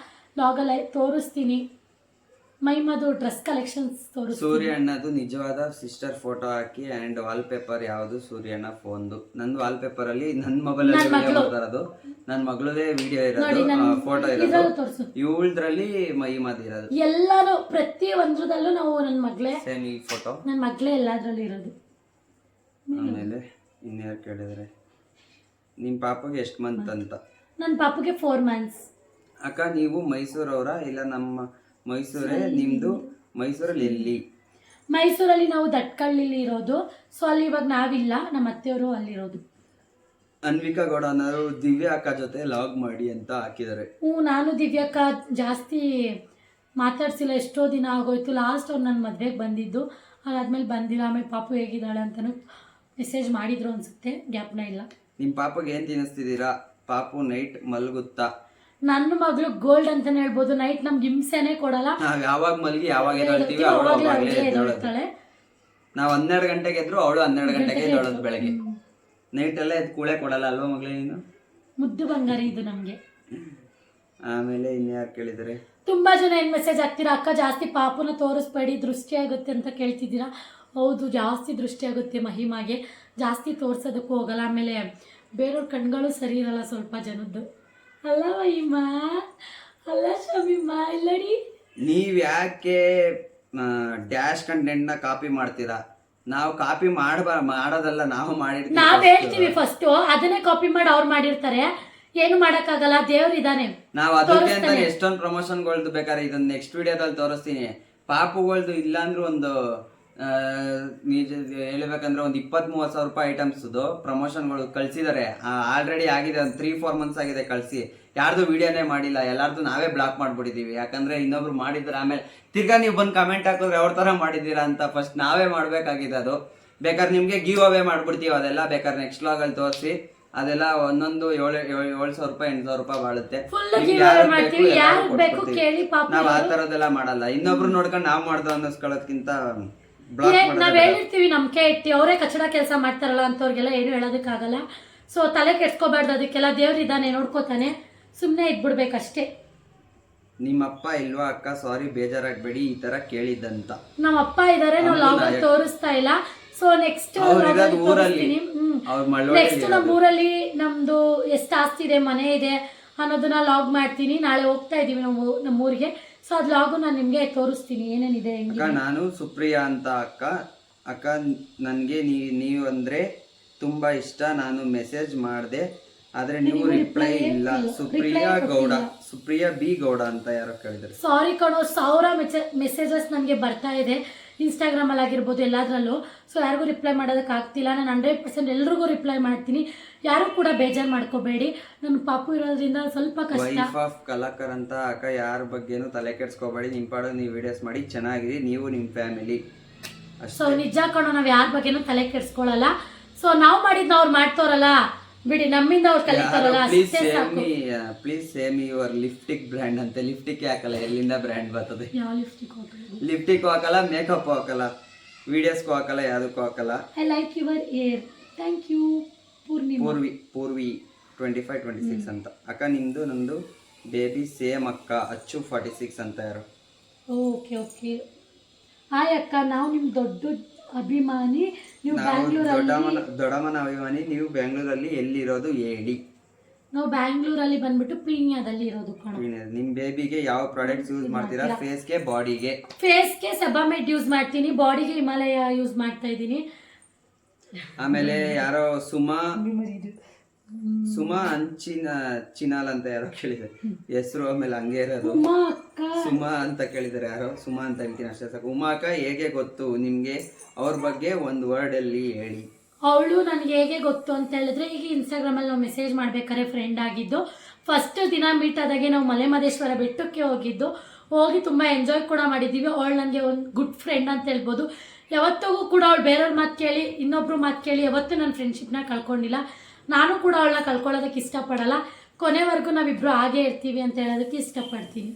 ಲಾಗಲ್ಲ ತೋರಿಸ್ತೀನಿ. ಮೈಮದು ಡ್ರೆಸ್ ಕಲೆಕ್ಷನ್ಸ್ ಸೂರ್ಯ ಅಣ್ಣದು ನಿಜವಾದ ಸಿಸ್ಟರ್ ಫೋಟೋ ಹಾಕಿ ಅಂಡ್ ವಾಲ್ ಪೇಪರ್ ಯಾವುದು? ಸೂರ್ಯ ಅಣ್ಣ ಫೋನ್ದು. ನಂದು ವಾಲ್ ಪೇಪರ್ ಅಲ್ಲಿ ನನ್ನ ಮೊಬೈಲ್ ಅಲ್ಲಿ ವಿಡಿಯೋ ಬರ್ತಾರದು ನನ್ನ ಮಗಳದೇ ವಿಡಿಯೋ ನೋಡಿ ಇರೋದು ಫೋಟೋ ಇರೋದು. ತೋರಿಸು. ಇವಳದ್ರಲ್ಲಿ ಮೈಮದ್ ಇರೋದು. ಎಲ್ಲಾನು ಪ್ರತಿ ಒಂದ್ರದಲ್ಲೂ ನಾವು ನನ್ನ ಮಗಳೇ. ಸೇಮ್ ಈ ಫೋಟೋ ನನ್ನ ಮಗಳೇ ಎಲ್ಲಾದ್ರಲ್ಲಿ ಇರೋದು. ಆಮೇಲೆ ಇನ್ಯಾರು ಕೇಳಿದ್ರೆ? ನಿಮ್ಮ ಪಾಪಗೆ ಎಷ್ಟು ಮಂತ್ ಅಂತ? ನನ್ನ ಪಾಪಗೆ ಫೋರ್ ಮಂತ್ಸ್ ಅಕ್ಕ ನೀವು ಮೈಸೂರವರ? ಇಲ್ಲ ನಮ್ಮ ಮೈಸೂರೇ ನಿಮ್ದು ಮೈಸೂರಲ್ಲಿ ಎಲ್ಲಿ ಮೈಸೂರಲ್ಲಿ ನಾವು ದಟ್ಕಳ್ಳಿಲಿ ಇರೋದು. ಸೊ ಅಲ್ಲಿ ಇವಾಗ ನಾವಿಲ್ಲ. ನಮ್ಮ ಅತ್ತೆಯವರು ಅಲ್ಲಿರೋದು. ಅನ್ವಿಕಾ ಗೌಡ ಅನ್ನೋರು ದಿವ್ಯಾ ಅಕ್ಕ ಜೊತೆ ಲಾಗ್ ಮಾಡಿ ಅಂತ ಹಾಕಿದ್ದಾರೆ. ಹ್ಞೂ ನಾನು ದಿವ್ಯಕ್ಕ ಜಾಸ್ತಿ ಮಾತಾಡ್ಸಿಲ್ಲ. ಎಷ್ಟೋ ದಿನ ಆಗೋಯ್ತು. ಲಾಸ್ಟ್ ಅವ್ರು ನನ್ನ ಮದುವೆಗೆ ಬಂದಿದ್ದು. ಅದಾದ್ಮೇಲೆ ಬಂದಿಲ್ಲ. ಆಮೇಲೆ ಪಾಪು ಹೇಗಿದ್ದಾಳೆ ಅಂತಲೂ ಮೆಸೇಜ್ ಮಾಡಿದ್ರು ಅನ್ಸುತ್ತೆ. ಜ್ಞಾಪನ ಇಲ್ಲ. ನಿಮ್ಮ ಪಾಪಗೆ ಏನು ತಿನ್ನಿಸ್ತಿದ್ದೀರಾ? ಪಾಪು ನೈಟ್ ಮಲಗುತ್ತಾ? ನನ್ನ ಮಗಳು ಗೋಲ್ಡ್ ಅಂತಾನೆ ಹೇಳ್ಬೋದು. ನೈಟ್ ನಮ್ಗೆ ಹಿಂಸೆನೆ ಕೊಡಲ್ಲ. ನಾವ್ ಯಾವಾಗ ಮಲಗಿ ಯಾವಾಗ ಎದ್ದೇಳ್ತೀವಿ ಅವಳು ಅವಾಗ್ಲೇ ಅವಾಗಲೇ ಎದ್ದೇಳೋದು. ಎದ್ದೇಳ್ತಾಳೆ ನಾವು ಹನ್ನೆರಡು ಗಂಟೆಗೆ ಎದ್ರು ಅವಳು ಹನ್ನೆರಡು ಗಂಟೆಗೆ ಎದ್ದೇಳೋದು ಬೆಳಗ್ಗೆ. ನೈಟ್ ಎಲ್ಲ ಎದ್ದು ಕೂಳೆ ಕೊಡಲ್ಲ ಅಲ್ವಾ ಮಗಳೇ ನೀನು? ಮುದ್ದು ಬಂಗಾರಿ ಇದು ನಮಗೆ. ಆಮೇಲೆ ಇನ್ಯಾರು ಕೇಳಿದರೆ? ತುಂಬಾ ಜನ ಏನು ಮೆಸೇಜ್ ಹಾಕ್ತೀರಾ? ಅಕ್ಕ ಜಾಸ್ತಿ ಪಾಪನ ತೋರಿಸ್ಬೇಡಿ ದೃಷ್ಟಿ ಆಗುತ್ತೆ ಅಂತ ಕೇಳ್ತಿದ್ದೀರಾ? ಹೌದು ಜಾಸ್ತಿ ದೃಷ್ಟಿ ಆಗುತ್ತೆ ಮಹಿಮಾಗೆ. ಜಾಸ್ತಿ ತೋರ್ಸೋದಕ್ಕೂ ಹೋಗಲ್ಲ. ಆಮೇಲೆ ಬೇರೆಯವ್ರ ಕಣ್ಗಳು ಸರಿ ಇರಲ್ಲ ಸ್ವಲ್ಪ ಜನದ್ದು. ಅಲ್ಲ ಮಹಿಮಾ ಅಲ್ಲ ಶಮಿಮಾ ಇಲ್ಲಡಿ? ನೀವ್ ಯಾಕೆ ಡ್ಯಾಶ್ ಕಂಟೆಂಟ್ನ ಕಾಪಿ ಮಾಡ್ತೀರಾ? ನಾವು ಕಾಪಿ ಮಾಡಬ ಮಾಡೋದಲ್ಲ ನಾವು ಮಾಡಿರ್ತೀವಿ ನಾವ್. ಹೇಳ್ತೀವಿ ಫಸ್ಟು ಅದನ್ನೇ ಕಾಪಿ ಮಾಡಿ ಅವ್ರು ಮಾಡಿರ್ತಾರೆ. ಏನು ಮಾಡೋಕ್ಕಾಗಲ್ಲ ದೇವ್ರು ಇದಾನೆ. ನಾವ್ ಅದಕ್ಕೆ ಅಂತ. ಎಷ್ಟೊಂದು ಪ್ರಮೋಷನ್ಗಳ್ದು ಬೇಕಾದ್ರೆ ಇದನ್ನ ನೆಕ್ಸ್ಟ್ ವಿಡಿಯೋದಲ್ಲಿ ತೋರಿಸ್ತೀನಿ. ಪಾಪುಗಳ್ದು ಇಲ್ಲಾಂದ್ರೂ ಒಂದು ನಿಜ ಹೇಳಬೇಕಂದ್ರೆ ಒಂದು ಇಪ್ಪತ್ತ್ ಮೂವತ್ತು ಸಾವಿರ ರೂಪಾಯಿ ಐಟಮ್ಸ್ದು ಪ್ರಮೋಷನ್ಗಳು ಕಳಿಸಿದ್ದಾರೆ ಆಲ್ರೆಡಿ ಆಗಿದೆ ಒಂದು ತ್ರೀ ಫೋರ್ ಮಂತ್ಸ್ ಆಗಿದೆ ಕಳ್ಸಿ. ಯಾರ್ದು ವಿಡಿಯೋನೇ ಮಾಡಿಲ್ಲ ಎಲ್ಲಾರ್ದು ನಾವೇ ಬ್ಲಾಕ್ ಮಾಡಿಬಿಟ್ಟಿದ್ದೀವಿ ಯಾಕಂದ್ರೆ ಇನ್ನೊಬ್ರು ಮಾಡಿದ್ರೆ ಆಮೇಲೆ ತಿರ್ಗಾ ನೀವು ಬಂದು ಕಮೆಂಟ್ ಹಾಕಿದ್ರೆ ಅವ್ರ ಥರ ಮಾಡಿದ್ದೀರಾ ಅಂತ ಫಸ್ಟ್ ನಾವೇ ಮಾಡಬೇಕಾಗಿದೆ ಅದು. ಬೇಕಾದ್ರೆ ನಿಮಗೆ ಗಿವ್ ಅವೇ ಮಾಡಿಬಿಡ್ತೀವಿ ಅದೆಲ್ಲ ಬೇಕಾದ್ರೆ ನೆಕ್ಸ್ಟ್ ಲಾಗಲ್ಲಿ ತೋರಿಸಿ. ಅದೆಲ್ಲ ಒಂದೊಂದು ಏಳು ಏಳು ಸಾವಿರ ರೂಪಾಯಿ ಎಂಟು ಸಾವಿರ ರೂಪಾಯಿ ಬಾಳುತ್ತೆ. ನಾವು ಆ ಥರದ್ದೆಲ್ಲ ಮಾಡಲ್ಲ. ಇನ್ನೊಬ್ರು ನೋಡ್ಕೊಂಡು ನಾವು ಮಾಡ್ದೋ ಅನ್ನಿಸ್ಕೊಳ್ಳೋದ್ಕಿಂತ ಏ, ನಾವ್ ಹೇಳಿರ್ತೀವಿ ನಂಬಿಕೆ ಇಟ್ಟು ಅವರೇ ಕಚಡ ಕೆಲಸ ಮಾಡ್ತಾರಲ್ಲ ಅಂತವ್ರಿಗೆಲ್ಲ ಏನು ಹೇಳೋದಕ್ಕಾಗಲ್ಲ. ಸೊ ತಲೆ ಕೆಡ್ಸ್ಕೋಬಾರ್ದು ಅದಕ್ಕೆಲ್ಲ ದೇವ್ರು ಇದ್ದಾನೆ ನೋಡ್ಕೋತಾನೆ. ಸುಮ್ಮನೆ ಇದ್ಬಿಡ್ಬೇಕಷ್ಟೇ. ನಿಮ್ಮಪ್ಪ ಇಲ್ವಾ ಅಕ್ಕ? ಸಾರಿ ಬೇಜಾರಾಗ್ಬೇಡಿ ಈ ತರ ಕೇಳಿದ್ದಂತ. ನಮ್ಮ ಅಪ್ಪ ಇದಾರೆ ನಾವು ಲಾಗ್ ತೋರಿಸ್ತಾ ಇಲ್ಲ. ಸೊ ನೆಕ್ಸ್ಟ್ ನೆಕ್ಸ್ಟ್ ನಮ್ಮ ಊರಲ್ಲಿ. ನಮ್ದು ಎಷ್ಟು ಆಸ್ತಿ ಇದೆ ಮನೆ ಇದೆ ಅನ್ನೋದನ್ನ ಲಾಗ್ ಮಾಡ್ತೀನಿ. ನಾಳೆ ಹೋಗ್ತಾ ಇದೀವಿ ನಾವು ನಮ್ಮ ಊರಿಗೆ. ಸೊ ಅದು ಲಾಗು ನಾನು ನಿಮಗೆ ತೋರಿಸ್ತೀನಿ ಏನೇನಿದೆ ಹೆಂಗೆ ಅಕ್ಕ ನಾನು ಸುಪ್ರಿಯಾ ಅಂತ ಅಕ್ಕ. ಅಕ್ಕ ನನ್ಗೆ ನೀ ನೀವು ಅಂದ್ರೆ ತುಂಬಾ ಇಷ್ಟ. ನಾನು ಮೆಸೇಜ್ ಮಾಡಿದೆ ಆದ್ರೆ ನೀವು ರಿಪ್ಲೈ ಇಲ್ಲ. ಸುಪ್ರಿಯಾ ಗೌಡ ಸುಪ್ರಿಯಾ ಬಿ ಗೌಡ ಅಂತ ಯಾರೋ ಕೇಳಿದ್ರು. ಸಾರಿ ಕಣೋ ಸಾವಿರ ಮೆಸೇಜಸ್ ನನಗೆ ಬರ್ತಾ ಇದೆ. ಇನ್ಸ್ಟಾಗ್ರಾಮಲ್ಲಿ ಆಗಿರ್ಬೋದು ಎಲ್ಲದರಲ್ಲೂ. ಸೊ ಯಾರಿಗೂ ರಿಪ್ಲೈ ಮಾಡೋದಕ್ಕೆ ಆಗ್ತಿಲ್ಲ. ನಾನು ಹಂಡ್ರೆಡ್ ಪರ್ಸೆಂಟ್ ಎಲ್ರಿಗೂ ರಿಪ್ಲೈ ಮಾಡ್ತೀನಿ. ಯಾರು ಕೂಡ ಬೇಜಾರು ಮಾಡ್ಕೋಬೇಡಿ. ನನ್ನ ಪಾಪು ಇರೋದ್ರಿಂದ ಸ್ವಲ್ಪ ಕಷ್ಟ. ವೈಫ್ ಆಫ್ ಕಲಾಕರ್ ಅಂತ ಅಕ್ಕ ಯಾರ ಬಗ್ಗೆನೂ ತಲೆ ಕೆಡ್ಸ್ಕೊಬೇಡಿ. ನಿಮ್ಮ ಪಾಡು ನೀವು ವಿಡಿಯೋಸ್ ಮಾಡಿ ಚೆನ್ನಾಗಿದೆ. ನೀವು ನಿಮ್ಮ ಫ್ಯಾಮಿಲಿ ಸೊ ನಿಜ ಕಣೋ ನಾವು ಯಾರ ಬಗ್ಗೆನೂ ತಲೆ ಕೆಡ್ಸ್ಕೊಳ್ಳಲ್ಲ ಸೊ ನಾವು ಮಾಡಿದ್ನ ಅವ್ರು ಮಾಡ್ತಾರಲ್ಲ. ಬಿಡಿ ನಮ್ಮಿಂದ ಅವ್ರು ಕಲಿತಾರಲ್ಲ. ಪ್ಲೀಸ್ ಅಷ್ಟೇ ಸೇಮ್ ಸಾಕು. Please same your lipstick brand ಅಂತ. ಲಿಫ್ಟಿಕ್ ಯಾಕಲ್ಲ ಎಲ್ಲಿಂದ ಬ್ರ್ಯಾಂಡ್ ಬರ್ತದೆ? ಯಾವ ಲಿಫ್ಟಿಕ್ ಹೋಗೋದು ಲಿಫ್ಟಿಕ್ ಹಾಕಲ್ಲ ಮೇಕಪ್ ಹಾಕಲ್ಲ ವಿಡಿಯೋಸ್ಗೂ ಹಾಕಲ್ಲ ಯಾವುದಕ್ಕೂ ಹಾಕಲ್ಲ. I like your hair thank you Purvi Purvi Purvi twenty five twenty six ಅಂತ. ಅಕ್ಕ ನಿಮ್ದು ನಂದು ಬೇಬಿ ಸೇಮ್ ಅಕ್ಕ ಅಚ್ಚು ಫಾರ್ಟಿ ಸಿಕ್ಸ್ ಅಂತ ಯಾರು. ಓಕೆ ಓಕೆ ಹಾಯ್ ಅಕ್ಕ. ನಾವು ನಿಮ್ಮ ದೊಡ್ಡ ಅಭಿಮಾನಿ. ನೀವು ದೊಡ್ಡಮ್ಮನ ದೊಡ್ಡಮ್ಮನ ಅಭಿಮಾನಿ. ನೀವು ಬೆಂಗಳೂರಲ್ಲಿ ಎಲ್ಲಿರೋದು ಹೇಳಿ. ನಾವು ಬ್ಯಾಂಗ್ಳೂರಲ್ಲಿ ಬಂದ್ಬಿಟ್ಟು ಪೀಣ್ಯದಲ್ಲಿ ಇರೋದು ಕಣ. ನಿಮ್ ಬೇಬಿಗೆ ಯಾವ ಪ್ರಾಡಕ್ಟ್ಸ್ ಯೂಸ್ ಮಾಡ್ತೀರಾ? ಫೇಸ್ಗೆ ಬಾಡಿಗೆ? ಫೇಸ್ಗೆ ಸೆಬಾಮೆಡ್ ಯೂಸ್ ಮಾಡ್ತೀನಿ ಬಾಡಿಗೆ ಹಿಮಾಲಯ ಯೂಸ್ ಮಾಡ್ತಾ ಇದ್ದೀನಿ. ಆಮೇಲೆ ಯಾರೋ ಸುಮಾ ಸುಮಾ ಅಂಚಿನ ಚಿನಾಲ್ ಅಂತ ಯಾರೋ ಕೇಳಿದ್ದಾರೆ. ಹೆಸರು ಆಮೇಲೆ ಹಂಗೆ ಇರೋದು. ಸುಮಾ ಅಂತ ಕೇಳಿದ್ದಾರೆ ಯಾರೋ. ಸುಮಾ ಅಂತ ಹೇಳ್ತೀನಿ ಅಷ್ಟೇ ಸಾಕು ಉಮಾಕ ಹೇಗೆ ಗೊತ್ತು? ನಿಮ್ಗೆ ಅವ್ರ ಬಗ್ಗೆ ಒಂದು ವರ್ಡ್ ಅಲ್ಲಿ ಹೇಳಿ. ಅವಳು ನನಗೆ ಹೇಗೆ ಗೊತ್ತು ಅಂತ ಹೇಳಿದ್ರೆ, ಈಗ ಇನ್ಸ್ಟಾಗ್ರಾಮಲ್ಲಿ ನಾವು ಮೆಸೇಜ್ ಮಾಡ್ಬೇಕಾದ್ರೆ ಫ್ರೆಂಡ್ ಆಗಿದ್ದು ಫಸ್ಟ್ ದಿನ ಮೀಟ್ ಆದಾಗೆ ನಾವು ಮಲೆ ಮಹದೇಶ್ವರ ಬೆಟ್ಟಕ್ಕೆ ಹೋಗಿದ್ದು, ಹೋಗಿ ತುಂಬ ಎಂಜಾಯ್ ಕೂಡ ಮಾಡಿದ್ದೀವಿ ಅವಳು ನನಗೆ ಒಂದು ಗುಡ್ ಫ್ರೆಂಡ್ ಅಂತ ಹೇಳ್ಬೋದು. ಯಾವತ್ತಿಗೂ ಕೂಡ ಅವಳು ಬೇರೆಯವ್ರ ಮಾತು ಕೇಳಿ, ಇನ್ನೊಬ್ರು ಮಾತು ಕೇಳಿ ಯಾವತ್ತೂ ನನ್ನ ಫ್ರೆಂಡ್ಶಿಪ್ನ ಕಳ್ಕೊಂಡಿಲ್ಲ. ನಾನು ಕೂಡ ಅವಳನ್ನ ಕಳ್ಕೊಳ್ಳೋದಕ್ಕೆ ಇಷ್ಟಪಡಲ್ಲ. ಕೊನೆವರೆಗೂ ನಾವಿಬ್ರು ಹಾಗೆ ಇರ್ತೀವಿ ಅಂತ ಹೇಳೋದಕ್ಕೆ ಇಷ್ಟಪಡ್ತೀನಿ.